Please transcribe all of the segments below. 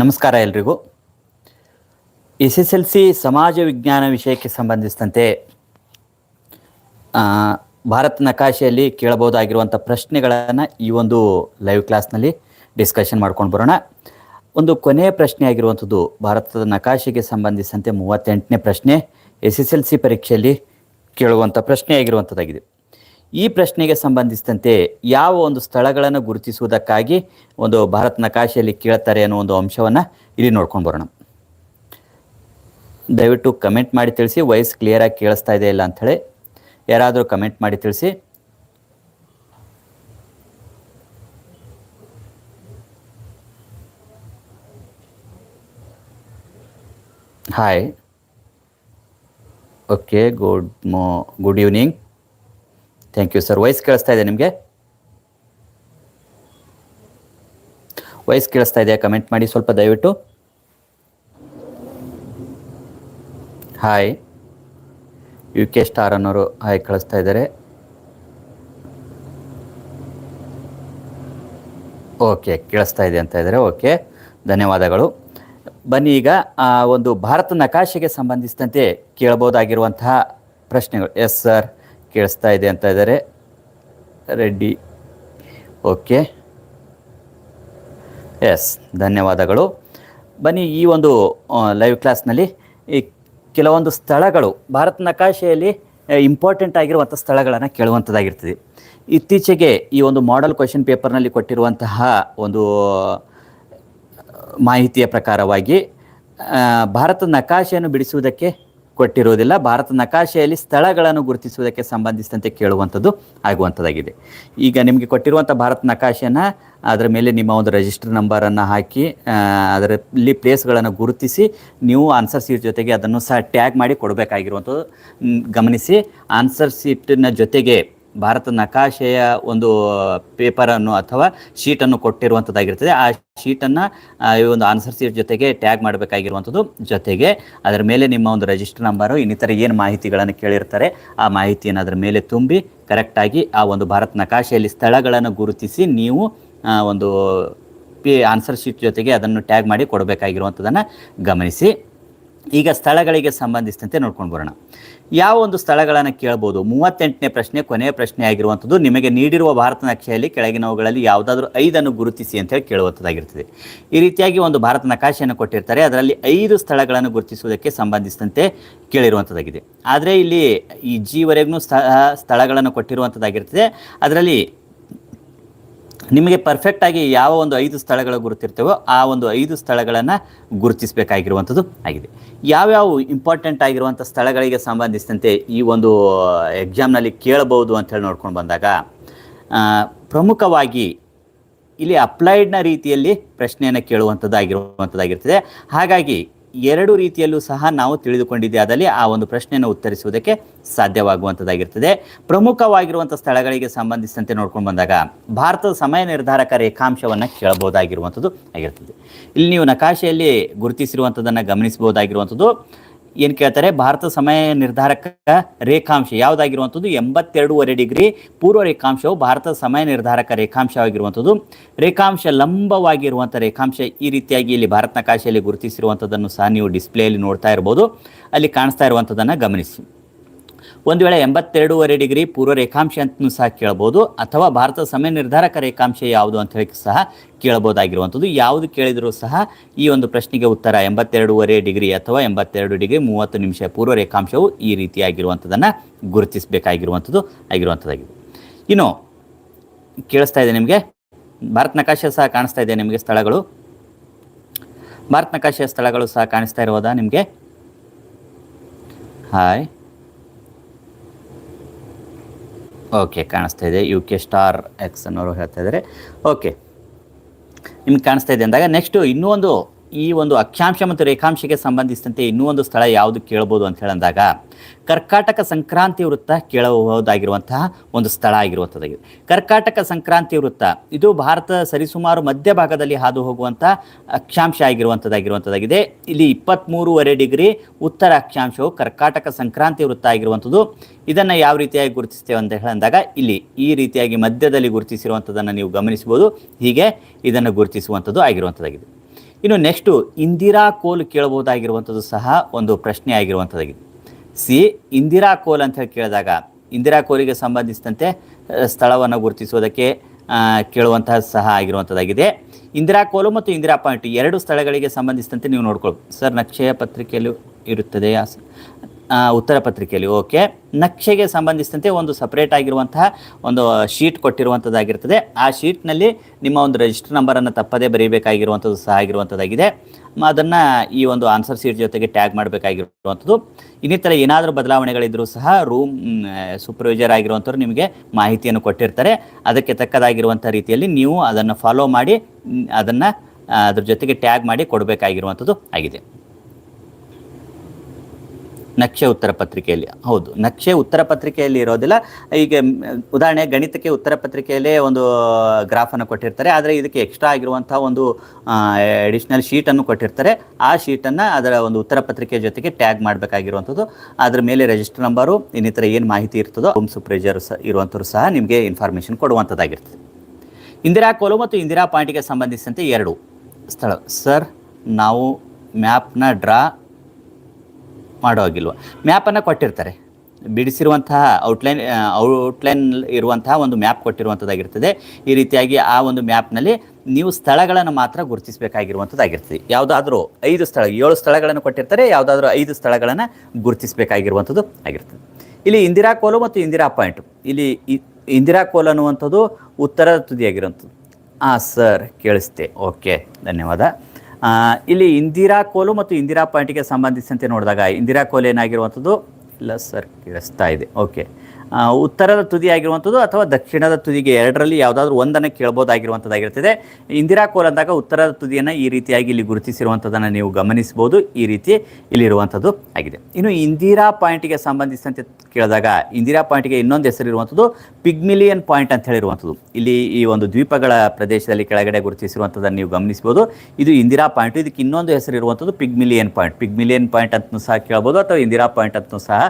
ನಮಸ್ಕಾರ ಎಲ್ರಿಗೂ. S S L C ಸಮಾಜ ವಿಜ್ಞಾನ ವಿಷಯಕ್ಕೆ ಸಂಬಂಧಿಸಿದಂತೆ ಭಾರತ ನಕಾಶೆಯಲ್ಲಿ ಕೇಳಬಹುದಾಗಿರುವಂಥ ಪ್ರಶ್ನೆಗಳನ್ನು ಈ ಒಂದು ಲೈವ್ ಕ್ಲಾಸ್ನಲ್ಲಿ ಡಿಸ್ಕಷನ್ ಮಾಡ್ಕೊಂಡು ಬರೋಣ. ಒಂದು ಕೊನೆಯ ಪ್ರಶ್ನೆ ಆಗಿರುವಂಥದ್ದು ಭಾರತದ ನಕಾಶೆಗೆ ಸಂಬಂಧಿಸಿದಂತೆ ಮೂವತ್ತೆಂಟನೇ ಪ್ರಶ್ನೆ, ಎಸ್ ಎಸ್ ಎಲ್ ಸಿ ಪರೀಕ್ಷೆಯಲ್ಲಿ ಕೇಳುವಂಥ ಪ್ರಶ್ನೆ ಆಗಿರುವಂಥದ್ದಾಗಿದೆ ಈ ಪ್ರಶ್ನೆಗೆ ಸಂಬಂಧಿಸಿದಂತೆ ಯಾವ ಒಂದು ಸ್ಥಳಗಳನ್ನು ಗುರುತಿಸುವುದಕ್ಕಾಗಿ ಒಂದು ಭಾರತ ನಕಾಶೆಯಲ್ಲಿ ಕೇಳ್ತಾರೆ ಅನ್ನೋ ಒಂದು ಅಂಶವನ್ನು ಇಲ್ಲಿ ನೋಡ್ಕೊಂಡು ಬರೋಣ. ದಯವಿಟ್ಟು ಕಮೆಂಟ್ ಮಾಡಿ ತಿಳಿಸಿ, ವಾಯ್ಸ್ ಕ್ಲಿಯರಾಗಿ ಕೇಳಿಸ್ತಾ ಇದೆ ಇಲ್ಲ ಅಂಥೇಳಿ ಯಾರಾದರೂ ಕಮೆಂಟ್ ಮಾಡಿ ತಿಳಿಸಿ. ಹಾಯ್ ಓಕೆ ಗುಡ್ ಮೋ good evening thank you sir voice ಕೇಳಿಸ್ತಾ ಇದೆ ನಿಮಗೆ? ವಾಯ್ಸ್ ಕೇಳಿಸ್ತಾ ಇದೆಯಾ? ಕಮೆಂಟ್ ಮಾಡಿ ಸ್ವಲ್ಪ ದಯವಿಟ್ಟು. ಹಾಯ್ ಯು ಕೆ ಸ್ಟಾರ್ ಅನ್ನೋರು ಹಾಯ್ ಕಳಿಸ್ತಾ ಇದ್ದಾರೆ. ಓಕೆ ಕೇಳಿಸ್ತಾ ಇದೆ ಅಂತ ಇದ್ದಾರೆ. ಓಕೆ ಧನ್ಯವಾದಗಳು. ಬನ್ನಿ ಈಗ ಒಂದು ಭಾರತ ನಕಾಶೆಗೆ ಸಂಬಂಧಿಸಿದಂತೆ ಕೇಳಬಹುದಾಗಿರುವಂತಹ ಪ್ರಶ್ನೆಗಳು. ಎಸ್ ಸರ್ ಕೇಳಿಸ್ತಾ ಇದೆ ಅಂತ ಇದ್ದಾರೆ. ರೆಡ್ಡಿ. ಓಕೆ. ಎಸ್ ಧನ್ಯವಾದಗಳು. ಬನ್ನಿ ಈ ಒಂದು ಲೈವ್ ಕ್ಲಾಸ್ನಲ್ಲಿ ಈ ಕೆಲವೊಂದು ಸ್ಥಳಗಳು, ಭಾರತ ನಕಾಶೆಯಲ್ಲಿ ಇಂಪಾರ್ಟೆಂಟ್ ಆಗಿರುವಂಥ ಸ್ಥಳಗಳನ್ನು ಕೇಳುವಂಥದ್ದಾಗಿರ್ತದೆ ಇತ್ತೀಚೆಗೆ ಈ ಒಂದು ಮಾಡೆಲ್ ಕ್ವಶನ್ ಪೇಪರ್ನಲ್ಲಿ ಕೊಟ್ಟಿರುವಂತಹ ಒಂದು ಮಾಹಿತಿಯ ಪ್ರಕಾರವಾಗಿ ಭಾರತದ ಭಾರತ ನಕಾಶೆಯನ್ನು ಬಿಡಿಸುವುದಕ್ಕೆ ಕೊಟ್ಟಿರುವುದಿಲ್ಲ. ಭಾರತ ನಕಾಶೆಯಲ್ಲಿ ಸ್ಥಳಗಳನ್ನು ಗುರುತಿಸುವುದಕ್ಕೆ ಸಂಬಂಧಿಸಿದಂತೆ ಕೇಳುವಂಥದ್ದು ಆಗುವಂಥದ್ದಾಗಿದೆ. ಈಗ ನಿಮಗೆ ಕೊಟ್ಟಿರುವಂಥ ಭಾರತ ನಕಾಶೆಯನ್ನು ಅದರ ಮೇಲೆ ನಿಮ್ಮ ಒಂದು ರಿಜಿಸ್ಟರ್ ನಂಬರನ್ನು ಹಾಕಿ ಅದರಲ್ಲಿ ಪ್ಲೇಸ್ಗಳನ್ನು ಗುರುತಿಸಿ, ನೀವು ಆನ್ಸರ್ ಸೀಟ್ ಜೊತೆಗೆ ಅದನ್ನು ಸಹ ಟ್ಯಾಗ್ ಮಾಡಿ ಕೊಡಬೇಕಾಗಿರುವಂಥದ್ದು. ಗಮನಿಸಿ ಆನ್ಸರ್ ಸೀಟಿನ ಜೊತೆಗೆ ಭಾರತ ನಕಾಶೆಯ ಒಂದು ಪೇಪರನ್ನು ಅಥವಾ ಶೀಟನ್ನು ಕೊಟ್ಟಿರುವಂಥದ್ದಾಗಿರ್ತದೆ ಆ ಶೀಟನ್ನು ಈ ಒಂದು ಆನ್ಸರ್ ಸೀಟ್ ಜೊತೆಗೆ ಟ್ಯಾಗ್ ಮಾಡಬೇಕಾಗಿರುವಂಥದ್ದು ಜೊತೆಗೆ ಅದರ ಮೇಲೆ ನಿಮ್ಮ ಒಂದು ರಿಜಿಸ್ಟರ್ ನಂಬರು ಇನ್ನಿತರ ಏನು ಮಾಹಿತಿಗಳನ್ನು ಕೇಳಿರ್ತಾರೆ, ಆ ಮಾಹಿತಿಯನ್ನು ಅದರ ಮೇಲೆ ತುಂಬಿ ಕರೆಕ್ಟಾಗಿ ಆ ಒಂದು ಭಾರತ ನಕಾಶೆಯಲ್ಲಿ ಸ್ಥಳಗಳನ್ನು ಗುರುತಿಸಿ ನೀವು ಒಂದು ಪಿ ಆನ್ಸರ್ ಶೀಟ್ ಜೊತೆಗೆ ಅದನ್ನು ಟ್ಯಾಗ್ ಮಾಡಿ ಕೊಡಬೇಕಾಗಿರುವಂಥದ್ದನ್ನು ಗಮನಿಸಿ. ಈಗ ಸ್ಥಳಗಳಿಗೆ ಸಂಬಂಧಿಸಿದಂತೆ ನೋಡ್ಕೊಂಡು ಬರೋಣ. ಯಾವ ಒಂದು ಸ್ಥಳಗಳನ್ನು ಕೇಳ್ಬೋದು? ಮೂವತ್ತೆಂಟನೇ ಪ್ರಶ್ನೆ, ಕೊನೆಯ ಪ್ರಶ್ನೆ ಆಗಿರುವಂಥದ್ದು ನಿಮಗೆ ನೀಡಿರುವ ಭಾರತ ನಕ್ಷೆಯಲ್ಲಿ ಕೆಳಗಿನವುಗಳಲ್ಲಿ ಯಾವುದಾದ್ರೂ ಐದನ್ನು ಗುರುತಿಸಿ ಅಂತ ಹೇಳಿ ಕೇಳುವಂಥದ್ದಾಗಿರ್ತದೆ. ಈ ರೀತಿಯಾಗಿ ಒಂದು ಭಾರತ ನಕಾಶೆಯನ್ನು ಕೊಟ್ಟಿರ್ತಾರೆ. ಅದರಲ್ಲಿ ಐದು ಸ್ಥಳಗಳನ್ನು ಗುರುತಿಸುವುದಕ್ಕೆ ಸಂಬಂಧಿಸಿದಂತೆ ಕೇಳಿರುವಂಥದ್ದಾಗಿದೆ. ಆದರೆ ಇಲ್ಲಿ ಈ ಜಿವರೆಗೂ ಸ್ಥಳ ಸ್ಥಳಗಳನ್ನು ಕೊಟ್ಟಿರುವಂಥದ್ದಾಗಿರ್ತದೆ. ಅದರಲ್ಲಿ ನಿಮಗೆ ಪರ್ಫೆಕ್ಟಾಗಿ ಯಾವ ಒಂದು ಐದು ಸ್ಥಳಗಳು ಗುರುತಿರ್ತೇವೋ ಆ ಒಂದು ಐದು ಸ್ಥಳಗಳನ್ನು ಗುರುತಿಸಬೇಕಾಗಿರುವಂಥದ್ದು ಆಗಿದೆ. ಯಾವ್ಯಾವ ಇಂಪಾರ್ಟೆಂಟ್ ಆಗಿರುವಂಥ ಸ್ಥಳಗಳಿಗೆ ಸಂಬಂಧಿಸಿದಂತೆ ಈ ಒಂದು ಎಕ್ಸಾಮ್ನಲ್ಲಿ ಕೇಳಬಹುದು ಅಂತೇಳಿ ನೋಡ್ಕೊಂಡು ಬಂದಾಗ ಪ್ರಮುಖವಾಗಿ ಇಲ್ಲಿ ಅಪ್ಲೈಡ್ನ ರೀತಿಯಲ್ಲಿ ಪ್ರಶ್ನೆಯನ್ನು ಕೇಳುವಂಥದ್ದಾಗಿರುವಂಥದ್ದಾಗಿರ್ತದೆ. ಹಾಗಾಗಿ ಎರಡು ರೀತಿಯಲ್ಲೂ ಸಹ ನಾವು ತಿಳಿದುಕೊಂಡಿದ್ದೆ. ಆದಲ್ಲಿ ಆ ಒಂದು ಪ್ರಶ್ನೆಯನ್ನು ಉತ್ತರಿಸುವುದಕ್ಕೆ ಸಾಧ್ಯವಾಗುವಂಥದ್ದಾಗಿರ್ತದೆ ಪ್ರಮುಖವಾಗಿರುವಂಥ ಸ್ಥಳಗಳಿಗೆ ಸಂಬಂಧಿಸಿದಂತೆ ನೋಡ್ಕೊಂಡು ಬಂದಾಗ ಭಾರತದ ಸಮಯ ನಿರ್ಧಾರಕ ರೇಖಾಂಶವನ್ನು ಕೇಳಬಹುದಾಗಿರುವಂಥದ್ದು ಆಗಿರ್ತದೆ. ಇಲ್ಲಿ ನೀವು ನಕಾಶೆಯಲ್ಲಿ ಗುರುತಿಸಿರುವಂಥದ್ದನ್ನು ಗಮನಿಸಬಹುದಾಗಿರುವಂಥದ್ದು. ಏನು ಕೇಳ್ತಾರೆ? ಭಾರತ ಸಮಯ ನಿರ್ಧಾರಕ ರೇಖಾಂಶ ಯಾವುದಾಗಿರುವಂಥದ್ದು? ಎಂಬತ್ತೆರಡೂವರೆ ಡಿಗ್ರಿ ಪೂರ್ವ ರೇಖಾಂಶವು ಭಾರತದ ಸಮಯ ನಿರ್ಧಾರಕ ರೇಖಾಂಶವಾಗಿರುವಂಥದ್ದು. ರೇಖಾಂಶ ಲಂಬವಾಗಿರುವಂಥ ರೇಖಾಂಶ ಈ ರೀತಿಯಾಗಿ ಇಲ್ಲಿ ಭಾರತ ಕಾಶಿಯಲ್ಲಿ ಗುರುತಿಸಿರುವಂಥದ್ದನ್ನು ಸಹ ನೀವು ಡಿಸ್ಪ್ಲೇಯಲ್ಲಿ ನೋಡ್ತಾ ಇರ್ಬೋದು. ಅಲ್ಲಿ ಕಾಣಿಸ್ತಾ ಇರುವಂಥದ್ದನ್ನು ಗಮನಿಸಿ. ಒಂದು ವೇಳೆ ಎಂಬತ್ತೆರಡೂವರೆ ಡಿಗ್ರಿ ಪೂರ್ವ ರೇಖಾಂಶ ಅಂತಲೂ ಸಹ ಕೇಳ್ಬೋದು, ಅಥವಾ ಭಾರತದ ಸಮಯ ನಿರ್ಧಾರಕ ರೇಖಾಂಶ ಯಾವುದು ಅಂತ ಹೇಳಿ ಸಹ ಕೇಳಬಹುದಾಗಿರುವಂಥದ್ದು ಯಾವುದು ಕೇಳಿದರೂ ಸಹ ಈ ಒಂದು ಪ್ರಶ್ನೆಗೆ ಉತ್ತರ ಎಂಬತ್ತೆರಡೂವರೆ ಡಿಗ್ರಿ ಅಥವಾ ಎಂಬತ್ತೆರಡು ಡಿಗ್ರಿ ಮೂವತ್ತು ನಿಮಿಷ ಪೂರ್ವ ರೇಖಾಂಶವು ಈ ರೀತಿಯಾಗಿರುವಂಥದ್ದನ್ನು ಗುರುತಿಸಬೇಕಾಗಿರುವಂಥದ್ದು ಆಗಿರುವಂಥದ್ದಾಗಿದೆ. ಇನ್ನು ಕೇಳಿಸ್ತಾ ಇದೆ ನಿಮಗೆ? ಭಾರತ ನಕಾಶೆ ಸಹ ಕಾಣಿಸ್ತಾ ಇದೆ ನಿಮಗೆ ಸ್ಥಳಗಳು? ಭಾರತ ನಕಾಶೆಯ ಸ್ಥಳಗಳು ಸಹ ಕಾಣಿಸ್ತಾ ಇರೋದಾ ನಿಮಗೆ? ಹಾಯ್ ಓಕೆ ಕಾಣಿಸ್ತಾ ಇದೆ. ಯು ಕೆ ಸ್ಟಾರ್ ಎಕ್ಸ್ ಅನ್ನೋರು ಹೇಳ್ತಾ ಇದ್ದಾರೆ ಓಕೆ ನಿಮ್ಗೆ ಕಾಣಿಸ್ತಾ ಇದೆ ಅಂದಾಗ ನೆಕ್ಸ್ಟು ಇನ್ನೂ ಒಂದು ಈ ಒಂದು ಅಕ್ಷಾಂಶ ಮತ್ತು ರೇಖಾಂಶಕ್ಕೆ ಸಂಬಂಧಿಸಿದಂತೆ ಇನ್ನೂ ಒಂದು ಸ್ಥಳ ಯಾವುದು ಕೇಳಬಹುದು ಅಂತ ಹೇಳಿದಾಗ ಕರ್ಕಾಟಕ ಸಂಕ್ರಾಂತಿ ವೃತ್ತ ಕೇಳಬಹುದಾಗಿರುವಂತಹ ಒಂದು ಸ್ಥಳ ಆಗಿರುವಂಥದ್ದಾಗಿದೆ ಕರ್ಕಾಟಕ ಸಂಕ್ರಾಂತಿ ವೃತ್ತ, ಇದು ಭಾರತ ಸರಿಸುಮಾರು ಮಧ್ಯಭಾಗದಲ್ಲಿ ಹಾದು ಹೋಗುವಂಥ ಅಕ್ಷಾಂಶ ಆಗಿರುವಂಥದ್ದಾಗಿರುವಂಥದ್ದಾಗಿದೆ. ಇಲ್ಲಿ ಇಪ್ಪತ್ತ್ಮೂರುವರೆ ಡಿಗ್ರಿ ಉತ್ತರ ಅಕ್ಷಾಂಶವು ಕರ್ಕಾಟಕ ಸಂಕ್ರಾಂತಿ ವೃತ್ತ ಆಗಿರುವಂಥದ್ದು. ಇದನ್ನು ಯಾವ ರೀತಿಯಾಗಿ ಗುರುತಿಸ್ತೇವೆ ಅಂತ ಹೇಳಿದಾಗ, ಇಲ್ಲಿ ಈ ರೀತಿಯಾಗಿ ಮಧ್ಯದಲ್ಲಿ ಗುರುತಿಸಿರುವಂಥದ್ದನ್ನು ನೀವು ಗಮನಿಸಬಹುದು. ಹೀಗೆ ಇದನ್ನು ಗುರುತಿಸುವಂಥದ್ದು ಆಗಿರುವಂಥದ್ದಾಗಿದೆ. ಇನ್ನು ನೆಕ್ಸ್ಟು ಇಂದಿರಾ ಕೋಲ್ ಕೇಳಬಹುದಾಗಿರುವಂಥದ್ದು ಸಹ ಒಂದು ಪ್ರಶ್ನೆ ಆಗಿರುವಂಥದ್ದಾಗಿದೆ ಸಿ ಇಂದಿರಾ ಕೋಲ್ ಅಂತ ಹೇಳಿ ಕೇಳಿದಾಗ ಇಂದಿರಾ ಕೋಲಿಗೆ ಸಂಬಂಧಿಸಿದಂತೆ ಸ್ಥಳವನ್ನು ಗುರುತಿಸುವುದಕ್ಕೆ ಕೇಳುವಂತಹ ಸಹ ಆಗಿರುವಂಥದ್ದಾಗಿದೆ. ಇಂದಿರಾ ಕೋಲು ಮತ್ತು ಇಂದಿರಾ ಪಾಯಿಂಟ್ ಎರಡು ಸ್ಥಳಗಳಿಗೆ ಸಂಬಂಧಿಸಿದಂತೆ ನೀವು ನೋಡ್ಕೊಳ್ಬೋದು. ಸರ್ ನಕ್ಷೆಯ ಪತ್ರಿಕೆಯಲ್ಲೂ ಆ, ಉತ್ತರ ಪತ್ರಿಕೆಯಲ್ಲಿ. ಓಕೆ. ನಕ್ಷೆಗೆ ಸಂಬಂಧಿಸಿದಂತೆ ಒಂದು ಸಪ್ರೇಟ್ ಆಗಿರುವಂತಹ ಒಂದು ಶೀಟ್ ಕೊಟ್ಟಿರುವಂಥದ್ದಾಗಿರ್ತದೆ ಆ ಶೀಟ್ನಲ್ಲಿ ನಿಮ್ಮ ಒಂದು ರಿಜಿಸ್ಟರ್ ನಂಬರನ್ನು ತಪ್ಪದೇ ಬರೀಬೇಕಾಗಿರುವಂಥದ್ದು ಸಹ ಆಗಿರುವಂಥದ್ದಾಗಿದೆ ಅದನ್ನು ಈ ಒಂದು ಆನ್ಸರ್ ಶೀಟ್ ಜೊತೆಗೆ ಟ್ಯಾಗ್ ಮಾಡಬೇಕಾಗಿರುವಂಥದ್ದು ಇನ್ನಿತರ ಏನಾದರೂ ಬದಲಾವಣೆಗಳಿದ್ದರೂ ಸಹ ರೂಮ್ ಸೂಪರ್ವೈಸರ್ ಆಗಿರುವಂಥವ್ರು ನಿಮಗೆ ಮಾಹಿತಿಯನ್ನು ಕೊಟ್ಟಿರ್ತಾರೆ. ಅದಕ್ಕೆ ತಕ್ಕದಾಗಿರುವಂಥ ರೀತಿಯಲ್ಲಿ ನೀವು ಅದನ್ನು ಫಾಲೋ ಮಾಡಿ ಅದನ್ನು ಅದ್ರ ಜೊತೆಗೆ ಟ್ಯಾಗ್ ಮಾಡಿ ಕೊಡಬೇಕಾಗಿರುವಂಥದ್ದು ಆಗಿದೆ. ನಕ್ಷೆ ಉತ್ತರ ಪತ್ರಿಕೆಯಲ್ಲಿ. ಹೌದು, ನಕ್ಷೆ ಉತ್ತರ ಪತ್ರಿಕೆಯಲ್ಲಿ ಇರೋದಿಲ್ಲ. ಈಗ ಉದಾಹರಣೆ, ಗಣಿತಕ್ಕೆ ಉತ್ತರ ಪತ್ರಿಕೆಯಲ್ಲೇ ಒಂದು ಗ್ರಾಫನ್ನು ಕೊಟ್ಟಿರ್ತಾರೆ. ಆದರೆ ಇದಕ್ಕೆ ಎಕ್ಸ್ಟ್ರಾ ಆಗಿರುವಂಥ ಒಂದು ಅಡಿಷ್ನಲ್ ಶೀಟನ್ನು ಕೊಟ್ಟಿರ್ತಾರೆ. ಆ ಶೀಟನ್ನು ಅದರ ಒಂದು ಉತ್ತರ ಪತ್ರಿಕೆ ಜೊತೆಗೆ ಟ್ಯಾಗ್ ಮಾಡಬೇಕಾಗಿರುವಂಥದ್ದು. ಅದರ ಮೇಲೆ ರಿಜಿಸ್ಟರ್ ನಂಬರು ಇನ್ನಿತರ ಏನು ಮಾಹಿತಿ ಇರ್ತದೋ ಹೋಮ್ ಸೂಪ್ರೈಸರ್ ಇರುವಂಥವ್ರು ಸಹ ನಿಮಗೆ ಇನ್ಫಾರ್ಮೇಷನ್ ಕೊಡುವಂಥದ್ದಾಗಿರ್ತದೆ. ಇಂದಿರಾ ಕೋಲು ಮತ್ತು ಇಂದಿರಾ ಪಾಯಿಂಟಿಗೆ ಸಂಬಂಧಿಸಿದಂತೆ ಎರಡು ಸ್ಥಳ. ಸರ್, ನಾವು ಮ್ಯಾಪ್ನ ಡ್ರಾ ಮಾಡೋ ಹಾಗಿಲ್ವ. ಮ್ಯಾಪನ್ನು ಕೊಟ್ಟಿರ್ತಾರೆ. ಬಿಡಿಸಿರುವಂತಹ ಔಟ್ಲೈನ್ ಔಟ್ಲೈನ್ ಇರುವಂತಹ ಒಂದು ಮ್ಯಾಪ್ ಕೊಟ್ಟಿರುವಂಥದ್ದಾಗಿರ್ತದೆ ಈ ರೀತಿಯಾಗಿ ಆ ಒಂದು ಮ್ಯಾಪ್ನಲ್ಲಿ ನೀವು ಸ್ಥಳಗಳನ್ನು ಮಾತ್ರ ಗುರುತಿಸಬೇಕಾಗಿರುವಂಥದ್ದಾಗಿರ್ತದೆ ಯಾವುದಾದ್ರೂ ಐದು ಸ್ಥಳ, ಏಳು ಸ್ಥಳಗಳನ್ನು ಕೊಟ್ಟಿರ್ತಾರೆ, ಯಾವುದಾದ್ರೂ ಐದು ಸ್ಥಳಗಳನ್ನು ಗುರುತಿಸಬೇಕಾಗಿರುವಂಥದ್ದು ಆಗಿರ್ತದೆ. ಇಲ್ಲಿ ಇಂದಿರಾ ಕೋಲು ಮತ್ತು ಇಂದಿರಾ ಪಾಯಿಂಟ್. ಇಲ್ಲಿ ಇಂದಿರಾ ಕೋಲ್ ಅನ್ನುವಂಥದ್ದು ಉತ್ತರದ ತುದಿಯಾಗಿರುವಂಥದ್ದು ಹಾಂ ಸರ್ ಕೇಳಿಸ್ತೆ. ಓಕೆ ಧನ್ಯವಾದ. ಇಲ್ಲಿ ಇಂದಿರಾ ಕೋಲು ಮತ್ತು ಇಂದಿರಾ ಪಾಯಿಂಟ್ಗೆ ಸಂಬಂಧಿಸಿದಂತೆ ನೋಡಿದಾಗ ಇಂದಿರಾ ಕೋಲು ಏನಾಗಿರುವಂಥದ್ದು? ಇಲ್ಲ ಸರ್, ಕೇಳಿಸ್ತಾ ಇದೆ. ಓಕೆ ಉತ್ತರದ ತುದಿ ಆಗಿರುವಂಥದ್ದು ಅಥವಾ ದಕ್ಷಿಣದ ತುದಿಗೆ ಎರಡರಲ್ಲಿ ಯಾವುದಾದ್ರೂ ಒಂದನ್ನು ಕೇಳ್ಬೋದಾಗಿರುವಂಥದ್ದಾಗಿರ್ತದೆ ಇಂದಿರಾ ಕೋಲ್ ಅಂದಾಗ ಉತ್ತರದ ತುದಿಯನ್ನು ಈ ರೀತಿಯಾಗಿ ಇಲ್ಲಿ ಗುರುತಿಸಿರುವಂಥದ್ದನ್ನು ನೀವು ಗಮನಿಸ್ಬೋದು ಈ ರೀತಿ ಇಲ್ಲಿರುವಂಥದ್ದು ಆಗಿದೆ. ಇನ್ನು ಇಂದಿರಾ ಪಾಯಿಂಟ್ಗೆ ಸಂಬಂಧಿಸಿದಂತೆ ಕೇಳಿದಾಗ ಇಂದಿರಾ ಪಾಯಿಂಟ್ಗೆ ಇನ್ನೊಂದು ಹೆಸರಿರುವಂಥದ್ದು ಪಿಗ್ಮಿಲಿಯನ್ ಪಾಯಿಂಟ್ ಅಂತ ಹೇಳಿರುವಂಥದ್ದು ಇಲ್ಲಿ ಈ ಒಂದು ದ್ವೀಪಗಳ ಪ್ರದೇಶದಲ್ಲಿ ಕೆಳಗಡೆ ಗುರುತಿಸಿರುವಂಥದ್ದನ್ನು ನೀವು ಗಮನಿಸ್ಬೋದು ಇದು ಇಂದಿರಾ ಪಾಯಿಂಟ್, ಇದಕ್ಕೆ ಇನ್ನೊಂದು ಹೆಸರಿರುವಂಥದ್ದು ಪಿಗ್ಮಿಲಿಯನ್ ಪಾಯಿಂಟ್. ಪಿಗ್ಮಿಲಿಯನ್ ಪಾಯಿಂಟ್ ಅಂತಲೂ ಸಹ ಕೇಳ್ಬೋದು ಅಥವಾ ಇಂದಿರಾ ಪಾಯಿಂಟ್ ಅಂತಲೂ ಸಹ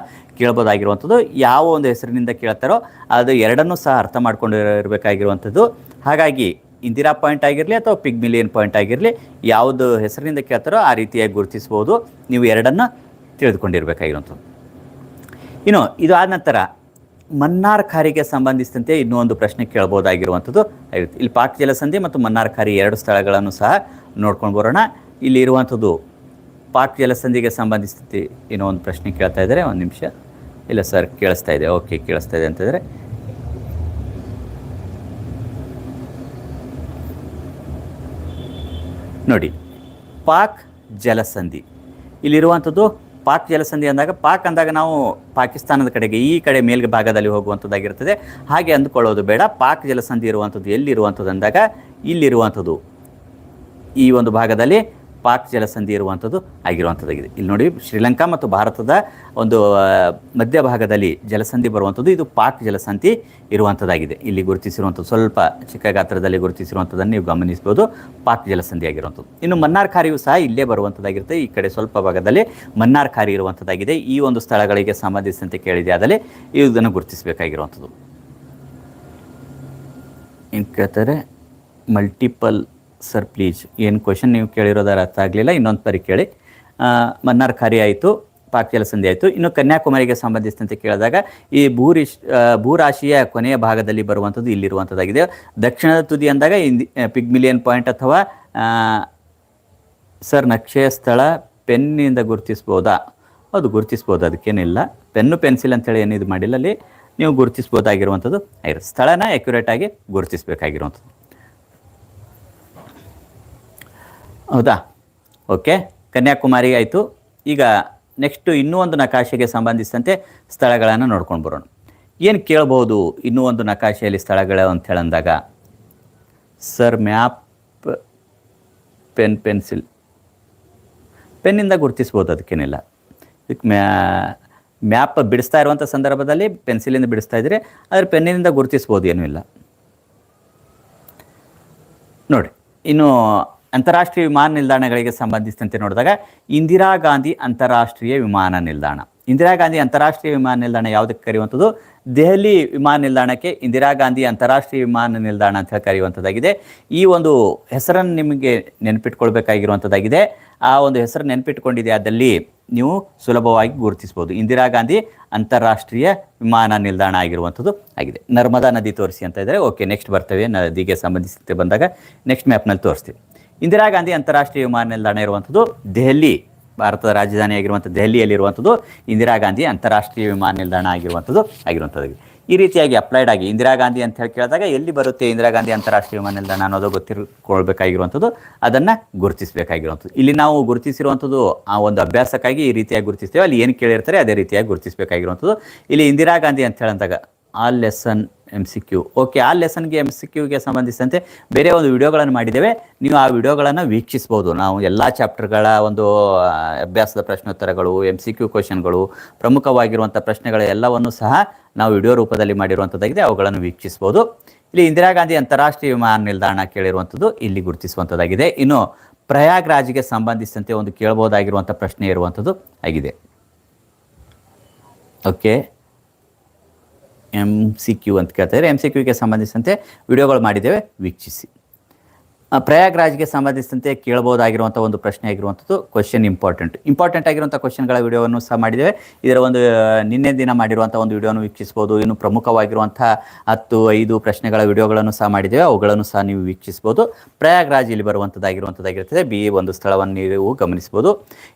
ಕೇಳ್ಬೋದಾಗಿರುವಂಥದ್ದು, ಯಾವ ಒಂದು ಹೆಸರಿನಿಂದ ಕೇಳ್ತಾರೋ ಅದು ಎರಡನ್ನೂ ಸಹ ಅರ್ಥ ಮಾಡ್ಕೊಂಡು ಇರಬೇಕಾಗಿರುವಂಥದ್ದು ಹಾಗಾಗಿ ಇಂದಿರಾ ಪಾಯಿಂಟ್ ಆಗಿರಲಿ ಅಥವಾ ಪಿಗ್ಮಿಲಿಯನ್ ಪಾಯಿಂಟ್ ಆಗಿರಲಿ, ಯಾವುದು ಹೆಸರಿನಿಂದ ಕೇಳ್ತಾರೋ ಆ ರೀತಿಯಾಗಿ ಗುರುತಿಸ್ಬೋದು. ನೀವು ಎರಡನ್ನು ತಿಳಿದುಕೊಂಡಿರಬೇಕಾಗಿರುವಂಥದ್ದು. ಇನ್ನು ಇದು ಆದ ನಂತರ ಮನ್ನಾರ್ ಖಾರಿಗೆ ಸಂಬಂಧಿಸಿದಂತೆ ಇನ್ನೂ ಒಂದು ಪ್ರಶ್ನೆ ಕೇಳ್ಬೋದಾಗಿರುವಂಥದ್ದು. ಆಗಿರುತ್ತೆ ಇಲ್ಲಿ ಪಾಕ್ ಜಲಸಂಧಿ ಮತ್ತು ಮನ್ನಾರ್ ಖಾರಿ ಎರಡು ಸ್ಥಳಗಳನ್ನು ಸಹ ನೋಡ್ಕೊಂಡು ಬರೋಣ. ಇಲ್ಲಿ ಇರುವಂಥದ್ದು ಪಾಕ್ ಜಲಸಂಧಿಗೆ ಸಂಬಂಧಿಸಿದಂತೆ ಏನೋ ಒಂದು ಪ್ರಶ್ನೆ ಕೇಳ್ತಾ ಇದ್ದಾರೆ. ಒಂದು ನಿಮಿಷ. ಇಲ್ಲ ಸರ್, ಕೇಳಿಸ್ತಾ ಇದೆ. ಓಕೆ ಕೇಳಿಸ್ತಾ ಇದೆ ಅಂತಂದರೆ. ನೋಡಿ, ಪಾಕ್ ಜಲಸಂಧಿ. ಇಲ್ಲಿರುವಂಥದ್ದು ಪಾಕ್ ಜಲಸಂಧಿ ಅಂದಾಗ, ಪಾಕ್ ಅಂದಾಗ ನಾವು ಪಾಕಿಸ್ತಾನದ ಕಡೆಗೆ, ಈ ಕಡೆ ಮೇಲ್ಗೆ ಭಾಗದಲ್ಲಿ ಹೋಗುವಂಥದ್ದಾಗಿರ್ತದೆ ಹಾಗೆ ಅಂದ್ಕೊಳ್ಳೋದು ಬೇಡ. ಪಾಕ್ ಜಲಸಂಧಿ ಇರುವಂಥದ್ದು ಎಲ್ಲಿರುವಂಥದ್ದು ಅಂದಾಗ ಇಲ್ಲಿರುವಂಥದ್ದು ಈ ಒಂದು ಭಾಗದಲ್ಲಿ ಪಾಕ್ ಜಲಸಂಧಿ ಇರುವಂಥದ್ದು ಆಗಿರುವಂಥದ್ದಾಗಿದೆ. ಇಲ್ಲಿ ನೋಡಿ ಶ್ರೀಲಂಕಾ ಮತ್ತು ಭಾರತದ ಒಂದು ಮಧ್ಯಭಾಗದಲ್ಲಿ ಜಲಸಂಧಿ ಬರುವಂಥದ್ದು, ಇದು ಪಾಕ್ ಜಲಸಂಧಿ ಇರುವಂಥದ್ದಾಗಿದೆ. ಇಲ್ಲಿ ಗುರುತಿಸಿರುವಂಥದ್ದು, ಸ್ವಲ್ಪ ಚಿಕ್ಕ ಗಾತ್ರದಲ್ಲಿ ಗುರುತಿಸಿರುವಂಥದ್ದನ್ನು ನೀವು ಗಮನಿಸ್ಬೋದು ಪಾಕ್ ಜಲಸಂಧಿ ಆಗಿರುವಂಥದ್ದು. ಇನ್ನು ಮನ್ನಾರ್ ಖಾರಿಯು ಸಹ ಇಲ್ಲೇ ಬರುವಂಥದ್ದಾಗಿರುತ್ತೆ. ಈ ಕಡೆ ಸ್ವಲ್ಪ ಭಾಗದಲ್ಲಿ ಮನ್ನಾರ್ ಖಾರಿ ಇರುವಂಥದ್ದಾಗಿದೆ. ಈ ಒಂದು ಸ್ಥಳಗಳಿಗೆ ಸಂಬಂಧಿಸಿದಂತೆ ಕೇಳಿದೆ ಆದಲ್ಲಿ ಇದನ್ನು ಗುರುತಿಸಬೇಕಾಗಿರುವಂಥದ್ದು. ಏನು ಕೇಳ್ತಾರೆ? ಮಲ್ಟಿಪಲ್ ಸರ್ ಪ್ಲೀಸ್ ಏನು ಕ್ವಶನ್ ನೀವು ಕೇಳಿರೋದಾರ ಅರ್ಥ ಆಗಲಿಲ್ಲ, ಇನ್ನೊಂದು ಪರಿ ಕೇಳಿ. ಮನ್ನಾರ್ ಖಾರಿ ಆಯಿತು ಪಾಕ್ ಜಲಸಂಧಿ ಆಯಿತು. ಇನ್ನು ಕನ್ಯಾಕುಮಾರಿಗೆ ಸಂಬಂಧಿಸಿದಂತೆ ಕೇಳಿದಾಗ, ಈ ಭೂರಿಶ್ ಭೂರಾಶಿಯ ಕೊನೆಯ ಭಾಗದಲ್ಲಿ ಬರುವಂಥದ್ದು ಇಲ್ಲಿರುವಂಥದ್ದಾಗಿದೆ ದಕ್ಷಿಣದ ತುದಿ ಅಂದಾಗ ಇಂದಿ ಪಿಗ್ಮಿಲಿಯನ್ ಪಾಯಿಂಟ್ ಅಥವಾ ಸರ್ ನಕ್ಷೆಯ ಸ್ಥಳ ಪೆನ್ನಿಂದ ಗುರುತಿಸ್ಬೋದಾ? ಅದು ಗುರುತಿಸ್ಬೋದು, ಅದಕ್ಕೇನಿಲ್ಲ. ಪೆನ್ನು, ಪೆನ್ಸಿಲ್ ಅಂತೇಳಿ ಏನು ಇದು ಮಾಡಿಲ್ಲ ಅಲ್ಲಿ. ನೀವು ಗುರುತಿಸ್ಬೋದಾಗಿರುವಂಥದ್ದು ಆಗಿರುತ್ತೆ ಸ್ಥಳನ ಆಗಿ ಗುರುತಿಸಬೇಕಾಗಿರುವಂಥದ್ದು ಹೌದಾ? ಓಕೆ, ಕನ್ಯಾಕುಮಾರಿ ಆಯಿತು. ಈಗ ನೆಕ್ಸ್ಟು ಇನ್ನೂ ಒಂದು ನಕಾಶೆಗೆ ಸಂಬಂಧಿಸಿದಂತೆ ಸ್ಥಳಗಳನ್ನು ನೋಡ್ಕೊಂಡು ಬರೋಣ. ಏನು ಕೇಳ್ಬೋದು ಇನ್ನೂ ಒಂದು ನಕಾಶೆಯಲ್ಲಿ ಸ್ಥಳಗಳು ಅಂತ ಸರ್, ಮ್ಯಾಪ್, ಪೆನ್, ಪೆನ್ಸಿಲ್. ಪೆನ್ನಿಂದ ಗುರುತಿಸ್ಬೋದು, ಅದಕ್ಕೇನಿಲ್ಲ. ಇದಕ್ಕೆ ಮ್ಯಾ, ಮ್ಯಾಪ್ ಬಿಡಿಸ್ತಾ ಇರುವಂಥ ಸಂದರ್ಭದಲ್ಲಿ ಪೆನ್ಸಿಲಿಂದ ಬಿಡಿಸ್ತಾ ಇದ್ದರೆ ಆದರೆ ಪೆನ್ನಿನಿಂದ ಗುರುತಿಸ್ಬೋದು ಏನೂ ಇಲ್ಲ. ನೋಡಿ, ಇನ್ನು ಅಂತಾರಾಷ್ಟ್ರೀಯ ವಿಮಾನ ನಿಲ್ದಾಣಗಳಿಗೆ ಸಂಬಂಧಿಸಿದಂತೆ ನೋಡಿದಾಗ ಇಂದಿರಾ ಗಾಂಧಿ ಅಂತಾರಾಷ್ಟ್ರೀಯ ವಿಮಾನ ನಿಲ್ದಾಣ. ಇಂದಿರಾ ಗಾಂಧಿ ಅಂತಾರಾಷ್ಟ್ರೀಯ ವಿಮಾನ ನಿಲ್ದಾಣ ಯಾವುದಕ್ಕೆ ಕರೆಯುವಂಥದ್ದು? ದೆಹಲಿ ವಿಮಾನ ನಿಲ್ದಾಣಕ್ಕೆ ಇಂದಿರಾ ಗಾಂಧಿ ಅಂತಾರಾಷ್ಟ್ರೀಯ ವಿಮಾನ ನಿಲ್ದಾಣ ಅಂತ ಹೇಳಿ ಕರೆಯುವಂಥದ್ದಾಗಿದೆ. ಈ ಒಂದು ಹೆಸರನ್ನು ನಿಮಗೆ ನೆನಪಿಟ್ಕೊಳ್ಬೇಕಾಗಿರುವಂಥದ್ದಾಗಿದೆ. ಆ ಒಂದು ಹೆಸರು ನೆನಪಿಟ್ಕೊಂಡಿದೆ ಅದಲ್ಲಿ ನೀವು ಸುಲಭವಾಗಿ ಗುರುತಿಸ್ಬೋದು. ಇಂದಿರಾ ಗಾಂಧಿ ಅಂತಾರಾಷ್ಟ್ರೀಯ ವಿಮಾನ ನಿಲ್ದಾಣ ಆಗಿರುವಂಥದ್ದು ಆಗಿದೆ. ನರ್ಮದಾ ನದಿ ತೋರಿಸಿ ಅಂತ ಇದ್ದರೆ ಓಕೆ ನೆಕ್ಸ್ಟ್ ಬರ್ತೇವೆ. ನದಿಗೆ ಸಂಬಂಧಿಸಿದಂತೆ ಬಂದಾಗ ನೆಕ್ಸ್ಟ್ ಮ್ಯಾಪ್ನಲ್ಲಿ ತೋರಿಸ್ತೀವಿ. ಇಂದಿರಾ ಗಾಂಧಿ ಅಂತಾರಾಷ್ಟ್ರೀಯ ವಿಮಾನ ನಿಲ್ದಾಣ ಇರುವಂಥದ್ದು ದೆಹಲಿ, ಭಾರತದ ರಾಜಧಾನಿಯಾಗಿರುವಂಥ ದೆಹಲಿಯಲ್ಲಿರುವಂಥದ್ದು ಇಂದಿರಾ ಗಾಂಧಿ ಅಂತಾರಾಷ್ಟ್ರೀಯ ವಿಮಾನ ನಿಲ್ದಾಣ ಆಗಿರುವಂಥದ್ದು ಆಗಿರುವಂಥದ್ದು. ಈ ರೀತಿಯಾಗಿ ಅಪ್ಲೈಡ್ ಆಗಿ ಇಂದಿರಾ ಗಾಂಧಿ ಅಂತ ಹೇಳಿ ಕೇಳಿದಾಗ ಎಲ್ಲಿ ಬರುತ್ತೆ ಇಂದಿರಾ ಗಾಂಧಿ ಅಂತಾರಾಷ್ಟ್ರೀಯ ವಿಮಾನ ನಿಲ್ದಾಣ ಅನ್ನೋದು ಗೊತ್ತಿರ್ಕೊಳ್ಬೇಕಾಗಿರುವಂಥದ್ದು, ಅದನ್ನು ಗುರುತಿಸಬೇಕಾಗಿರುವಂಥದ್ದು. ಇಲ್ಲಿ ನಾವು ಗುರುತಿಸಿರುವಂಥದ್ದು ಆ ಒಂದು ಅಭ್ಯಾಸಕ್ಕಾಗಿ ಈ ರೀತಿಯಾಗಿ ಗುರುತಿಸ್ತೇವೆ, ಅಲ್ಲಿ ಏನು ಕೇಳಿರ್ತಾರೆ ಅದೇ ರೀತಿಯಾಗಿ ಗುರುತಿಸಬೇಕಾಗಿರುವಂಥದ್ದು. ಇಲ್ಲಿ ಇಂದಿರಾ ಗಾಂಧಿ ಅಂತ ಹೇಳಿದಾಗ ಆ lesson M C Q okay ಆ ಲೆಸನ್ಗೆ ಎಂ ಸಿ ಕ್ಯೂಗೆ ಸಂಬಂಧಿಸಿದಂತೆ ಬೇರೆ ಒಂದು ವಿಡಿಯೋಗಳನ್ನು ಮಾಡಿದ್ದೇವೆ. ನೀವು ಆ ವಿಡಿಯೋಗಳನ್ನು ವೀಕ್ಷಿಸ್ಬೋದು ನಾವು ಎಲ್ಲ ಚಾಪ್ಟರ್ಗಳ ಒಂದು ಅಭ್ಯಾಸದ ಪ್ರಶ್ನೋತ್ತರಗಳು ಎಂ ಸಿ ಕ್ಯೂ ಕ್ವಶನ್ಗಳು ಪ್ರಮುಖವಾಗಿರುವಂಥ ಪ್ರಶ್ನೆಗಳ ಎಲ್ಲವನ್ನು ಸಹ ನಾವು ವಿಡಿಯೋ ರೂಪದಲ್ಲಿ ಮಾಡಿರುವಂಥದ್ದಾಗಿದೆ ಅವುಗಳನ್ನು ವೀಕ್ಷಿಸ್ಬೋದು ಇಲ್ಲಿ ಇಂದಿರಾ ಗಾಂಧಿ ಅಂತಾರಾಷ್ಟ್ರೀಯ ವಿಮಾನ ನಿಲ್ದಾಣ ಕೇಳಿರುವಂಥದ್ದು ಇಲ್ಲಿ ಗುರುತಿಸುವಂಥದ್ದಾಗಿದೆ ಇನ್ನು ಪ್ರಯಾಗ್ರಾಜ್ಗೆ ಸಂಬಂಧಿಸಿದಂತೆ ಒಂದು ಕೇಳಬಹುದಾಗಿರುವಂಥ ಪ್ರಶ್ನೆ ಇರುವಂಥದ್ದು ಆಗಿದೆ. ಓಕೆ ಎಂ ಸಿ ಕ್ಯೂ ಅಂತ ಕೇಳ್ತಾ ಇದ್ದಾರೆ ಎಂ ಸಿ ಕ್ಯೂಗೆ ಸಂಬಂಧಿಸಿದಂತೆ ವಿಡಿಯೋಗಳು ಮಾಡಿದ್ದೇವೆ. ವೀಕ್ಷಿಸಿ. ಪ್ರಯಾಗ್ರಾಜ್ಗೆ ಸಂಬಂಧಿಸಿದಂತೆ ಕೇಳಬಹುದಾಗಿರುವಂಥ ಒಂದು ಪ್ರಶ್ನೆ ಆಗಿರುವಂಥದ್ದು ಕ್ವಶನ್ ಇಂಪಾರ್ಟೆಂಟ್ ಇಂಪಾರ್ಟೆಂಟ್ ಆಗಿರುವಂಥ ಕ್ವಶನ್ಗಳ ವಿಡಿಯೋವನ್ನು ಸಹ ಮಾಡಿದ್ದೇವೆ. ಇದರ ಒಂದು ನಿನ್ನೆ ದಿನ ಮಾಡಿರುವಂಥ ಒಂದು ವಿಡಿಯೋವನ್ನು ವೀಕ್ಷಿಸ್ಬೋದು ಇನ್ನು ಪ್ರಮುಖವಾಗಿರುವಂಥ ಹತ್ತು, ಐದು ಪ್ರಶ್ನೆಗಳ ವಿಡಿಯೋಗಳನ್ನು ಸಹ ಮಾಡಿದ್ದೇವೆ. ಅವುಗಳನ್ನು ಸಹ ನೀವು ವೀಕ್ಷಿಸ್ಬೋದು ಪ್ರಯಾಗ್ರಾಜ್ ಇಲ್ಲಿ ಬರುವಂಥದ್ದಾಗಿರುವಂಥದ್ದಾಗಿರುತ್ತದೆ ಬಿ, ಒಂದು ಸ್ಥಳವನ್ನು ನೀವು ಗಮನಿಸ್ಬೋದು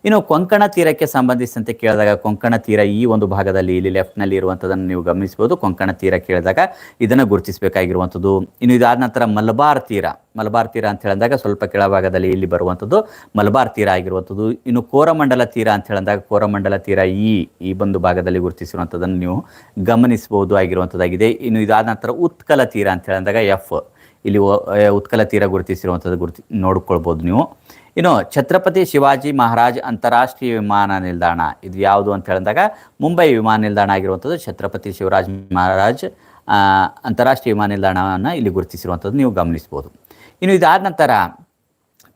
ಇನ್ನು ಕೊಂಕಣ ತೀರಕ್ಕೆ ಸಂಬಂಧಿಸಿದಂತೆ ಕೇಳಿದಾಗ ಕೊಂಕಣ ತೀರ ಈ ಒಂದು ಭಾಗದಲ್ಲಿ ಇಲ್ಲಿ ಲೆಫ್ಟ್ನಲ್ಲಿ ಇರುವಂಥದ್ದನ್ನು ನೀವು ಗಮನಿಸ್ಬೋದು ಕೊಂಕಣ ತೀರ ಕೇಳಿದಾಗ ಇದನ್ನು ಗುರುತಿಸಬೇಕಾಗಿರುವಂಥದ್ದು ಇನ್ನು ಇದಾದ ನಂತರ ಮಲಬಾರ್ ತೀರ. ಮಲಬಾರ್ ತೀರ ಅಂತ ಹೇಳಿದಾಗ ಸ್ವಲ್ಪ ಕೆಳಭಾಗದಲ್ಲಿ ಇಲ್ಲಿ ಬರುವಂಥದ್ದು ಮಲಬಾರ್ ತೀರ ಆಗಿರುವಂಥದ್ದು. ಇನ್ನು ಕೋರಮಂಡಲ ತೀರ ಅಂತ ಹೇಳಿದಾಗ ಕೋರಮಂಡಲ ತೀರ ಈ ಈ ಒಂದು ಭಾಗದಲ್ಲಿ ಗುರುತಿಸಿರುವಂಥದ್ದನ್ನು ನೀವು ಗಮನಿಸಬಹುದು ಆಗಿರುವಂಥದ್ದಾಗಿದೆ. ಇನ್ನು ಇದಾದ ನಂತರ ಉತ್ಕಲ ತೀರ ಅಂತ ಹೇಳಿದಾಗ ಎಫ್ ಇಲ್ಲಿ ಉತ್ಕಲ ತೀರ ಗುರುತಿಸಿರುವಂಥದ್ದು ಗುರುತಿ, ನೋಡ್ಕೊಳ್ಬೋದು ನೀವು. ಇನ್ನು ಛತ್ರಪತಿ ಶಿವಾಜಿ ಮಹಾರಾಜ್ ಅಂತಾರಾಷ್ಟ್ರೀಯ ವಿಮಾನ ನಿಲ್ದಾಣ, ಇದು ಯಾವುದು ಅಂತ ಹೇಳಿದಾಗ ಮುಂಬೈ ವಿಮಾನ ನಿಲ್ದಾಣ ಆಗಿರುವಂಥದ್ದು ಛತ್ರಪತಿ ಶಿವರಾಜ್ ಮಹಾರಾಜ್ ಅಂತಾರಾಷ್ಟ್ರೀಯ ವಿಮಾನ ನಿಲ್ದಾಣವನ್ನು ಇಲ್ಲಿ ಗುರುತಿಸಿರುವಂಥದ್ದು ನೀವು ಗಮನಿಸ್ಬೋದು ಇನ್ನು ಇದಾದ ನಂತರ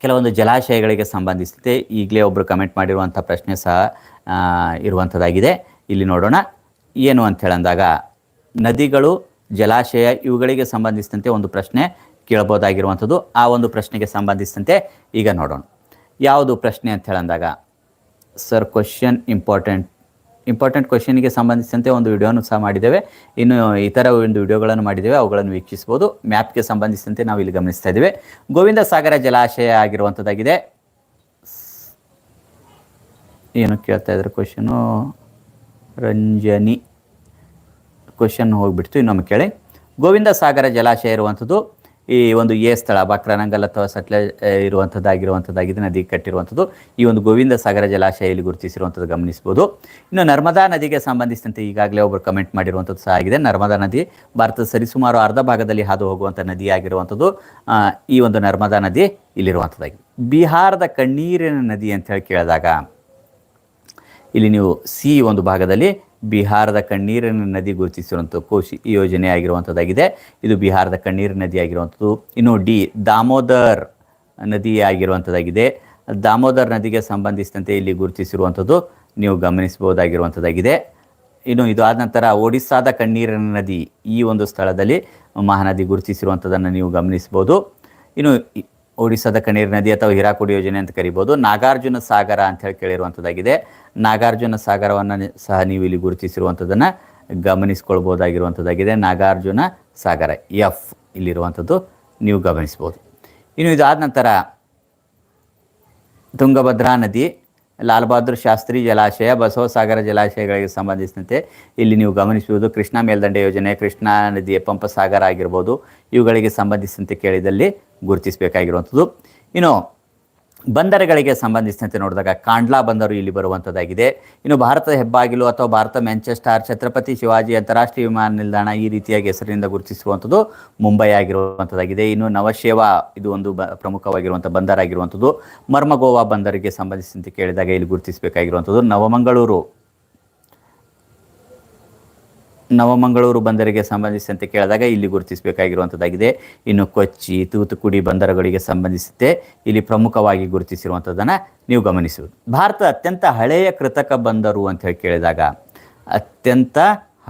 ಕೆಲವೊಂದು ಜಲಾಶಯಗಳಿಗೆ ಸಂಬಂಧಿಸಿದಂತೆ ಈಗಲೇ ಒಬ್ಬರು ಕಮೆಂಟ್ ಮಾಡಿರುವಂಥ ಪ್ರಶ್ನೆ ಸಹ ಇರುವಂಥದ್ದಾಗಿದೆ. ಇಲ್ಲಿ ನೋಡೋಣ ಏನು ಅಂತ ಹೇಳಂದಾಗ, ನದಿಗಳು, ಜಲಾಶಯ ಇವುಗಳಿಗೆ ಸಂಬಂಧಿಸಿದಂತೆ ಒಂದು ಪ್ರಶ್ನೆ ಕೇಳಬಹುದಾಗಿರುವಂಥದ್ದು. ಆ ಒಂದು ಪ್ರಶ್ನೆಗೆ ಸಂಬಂಧಿಸಿದಂತೆ ಈಗ ನೋಡೋಣ. ಯಾವುದು ಪ್ರಶ್ನೆ ಅಂತ ಹೇಳಂದಾಗ ಸರ್ ಕ್ವಶನ್ ಇಂಪಾರ್ಟೆಂಟ್ ಇಂಪಾರ್ಟೆಂಟ್ ಕ್ವಶನ್ಗೆ ಸಂಬಂಧಿಸಿದಂತೆ ಒಂದು ವಿಡಿಯೋನು ಸಹ ಮಾಡಿದ್ದೇವೆ. ಇನ್ನು ಇತರ ಒಂದು ವಿಡಿಯೋಗಳನ್ನು ಮಾಡಿದ್ದೇವೆ, ಅವುಗಳನ್ನು ವೀಕ್ಷಿಸ್ಬೋದು ಮ್ಯಾಪ್ಗೆ ಸಂಬಂಧಿಸಿದಂತೆ ನಾವು ಇಲ್ಲಿ ಗಮನಿಸ್ತಾ ಇದ್ದೇವೆ. ಗೋವಿಂದ ಸಾಗರ ಜಲಾಶಯ ಆಗಿರುವಂಥದ್ದಾಗಿದೆ ಏನು ಕೇಳ್ತಾ ಇದ್ದಾರೆ ಕ್ವಶನು ರಂಜನಿ. ಕ್ವಶನ್ ಹೋಗಿಬಿಡ್ತು, ಇನ್ನೊಮ್ಮೆ ಕೇಳಿ. ಗೋವಿಂದ ಸಾಗರ ಜಲಾಶಯ ಇರುವಂಥದ್ದು ಈ ಒಂದು ಎ ಸ್ಥಳ, ಬಕ್ರನಂಗಲ್ ಅಥವಾ ಸಟ್ಲೆ ಇರುವಂಥದ್ದಾಗಿರುವಂಥದ್ದಾಗಿದೆ ನದಿ ಕಟ್ಟಿರುವಂಥದ್ದು ಈ ಒಂದು ಗೋವಿಂದ ಸಾಗರ ಜಲಾಶಯಲ್ಲಿ ಗುರುತಿಸಿರುವಂಥದ್ದು ಗಮನಿಸ್ಬೋದು ಇನ್ನು ನರ್ಮದಾ ನದಿಗೆ ಸಂಬಂಧಿಸಿದಂತೆ ಈಗಾಗಲೇ ಒಬ್ಬರು ಕಮೆಂಟ್ ಮಾಡಿರುವಂಥದ್ದು ಸಹ ಆಗಿದೆ. ನರ್ಮದಾ ನದಿ ಭಾರತದ ಸರಿಸುಮಾರು ಅರ್ಧ ಭಾಗದಲ್ಲಿ ಹಾದು ಹೋಗುವಂಥ ನದಿ ಆಗಿರುವಂಥದ್ದು ಈ ಒಂದು ನರ್ಮದಾ ನದಿ ಇಲ್ಲಿರುವಂಥದ್ದಾಗಿದೆ ಬಿಹಾರದ ಕಣ್ಣೀರಿನ ನದಿ ಅಂತ ಹೇಳಿ ಕೇಳಿದಾಗ, ಇಲ್ಲಿ ನೀವು ಸಿ ಒಂದು ಭಾಗದಲ್ಲಿ ಬಿಹಾರದ ಕಣ್ಣೀರಿನ ನದಿ ಗುರುತಿಸಿರುವಂಥ ಕೋಶಿ ಯೋಜನೆ ಆಗಿರುವಂಥದ್ದಾಗಿದೆ ಇದು ಬಿಹಾರದ ಕಣ್ಣೀರಿನ ನದಿ ಆಗಿರುವಂಥದ್ದು ಇನ್ನು ಡಿ, ದಾಮೋದರ್ ನದಿ ಆಗಿರುವಂಥದ್ದಾಗಿದೆ ದಾಮೋದರ್ ನದಿಗೆ ಸಂಬಂಧಿಸಿದಂತೆ ಇಲ್ಲಿ ಗುರುತಿಸಿರುವಂಥದ್ದು ನೀವು ಗಮನಿಸಬಹುದಾಗಿರುವಂಥದ್ದಾಗಿದೆ ಇನ್ನು ಇದು ಆದ ನಂತರ ಒಡಿಸ್ಸಾದ ಕಣ್ಣೀರಿನ ನದಿ ಈ ಒಂದು ಸ್ಥಳದಲ್ಲಿ ಮಹಾನದಿ ಗುರುತಿಸಿರುವಂಥದ್ದನ್ನು ನೀವು ಗಮನಿಸ್ಬೋದು ಇನ್ನು ಒಡಿಸ್ಸಾದ ಕಣೀರ್ ನದಿ ಅಥವಾ ಹಿರಾಕುಡಿ ಯೋಜನೆ ಅಂತ ಕರಿಬೋದು. ನಾಗಾರ್ಜುನ ಸಾಗರ ಅಂತ ಹೇಳಿ ಕೇಳಿರುವಂಥದ್ದಾಗಿದೆ ನಾಗಾರ್ಜುನ ಸಾಗರವನ್ನು ಸಹ ನೀವು ಇಲ್ಲಿ ಗುರುತಿಸಿರುವಂಥದ್ದನ್ನು ಗಮನಿಸ್ಕೊಳ್ಬೋದಾಗಿರುವಂಥದ್ದಾಗಿದೆ ನಾಗಾರ್ಜುನ ಸಾಗರ ಎಫ್ ಇಲ್ಲಿರುವಂಥದ್ದು ನೀವು ಗಮನಿಸ್ಬೋದು. ಇನ್ನು ಇದಾದ ನಂತರ ತುಂಗಭದ್ರಾ ನದಿ ಲಾಲ್ ಬಹದ್ದೂರ್ ಶಾಸ್ತ್ರಿ ಜಲಾಶಯ, ಬಸವಸಾಗರ ಜಲಾಶಯಗಳಿಗೆ ಸಂಬಂಧಿಸಿದಂತೆ ಇಲ್ಲಿ ನೀವು ಗಮನಿಸುವುದು ಕೃಷ್ಣಾ ಮೇಲ್ದಂಡೆ ಯೋಜನೆ, ಕೃಷ್ಣಾ ನದಿಯ ಪಂಪಸಾಗರ ಆಗಿರ್ಬೋದು, ಇವುಗಳಿಗೆ ಸಂಬಂಧಿಸಿದಂತೆ ಕೇಳಿದಲ್ಲಿ ಗುರುತಿಸಬೇಕಾಗಿರುವಂಥದ್ದು. ಇನ್ನು ಬಂದರುಗಳಿಗೆ ಸಂಬಂಧಿಸಿದಂತೆ ನೋಡಿದಾಗ ಕಾಂಡ್ಲಾ ಬಂದರು ಇಲ್ಲಿ ಬರುವಂಥದ್ದಾಗಿದೆ ಇನ್ನು ಭಾರತದ ಹೆಬ್ಬಾಗಿಲು ಅಥವಾ ಭಾರತ ಮ್ಯಾಂಚೆಸ್ಟರ್ ಛತ್ರಪತಿ ಶಿವಾಜಿ ಅಂತಾರಾಷ್ಟ್ರೀಯ ವಿಮಾನ ನಿಲ್ದಾಣ ಈ ರೀತಿಯಾಗಿ ಹೆಸರಿನಿಂದ ಗುರುತಿಸುವಂಥದ್ದು ಮುಂಬೈ ಆಗಿರುವಂಥದ್ದಾಗಿದೆ ಇನ್ನು ನವಶೇವಾ ಇದು ಒಂದು ಬ ಪ್ರಮುಖವಾಗಿರುವಂಥ ಬಂದರಾಗಿರುವಂಥದ್ದು. ಮರ್ಮಗೋವಾ ಬಂದರಿಗೆ ಸಂಬಂಧಿಸಿದಂತೆ ಕೇಳಿದಾಗ ಇಲ್ಲಿ ಗುರುತಿಸಬೇಕಾಗಿರುವಂಥದ್ದು ನವಮಂಗಳೂರು. ನವಮಂಗಳೂರು ಬಂದರಿಗೆ ಸಂಬಂಧಿಸಿದಂತೆ ಕೇಳಿದಾಗ ಇಲ್ಲಿ ಗುರುತಿಸಬೇಕಾಗಿರುವಂಥದ್ದಾಗಿದೆ ಇನ್ನು ಕೊಚ್ಚಿ, ತೂತುಕುಡಿ ಬಂದರುಗಳಿಗೆ ಸಂಬಂಧಿಸಿದಂತೆ ಇಲ್ಲಿ ಪ್ರಮುಖವಾಗಿ ಗುರುತಿಸಿರುವಂಥದ್ದನ್ನು ನೀವು ಗಮನಿಸುವುದು ಭಾರತ ಅತ್ಯಂತ ಹಳೆಯ ಕೃತಕ ಬಂದರು ಅಂತ ಹೇಳಿ ಕೇಳಿದಾಗ ಅತ್ಯಂತ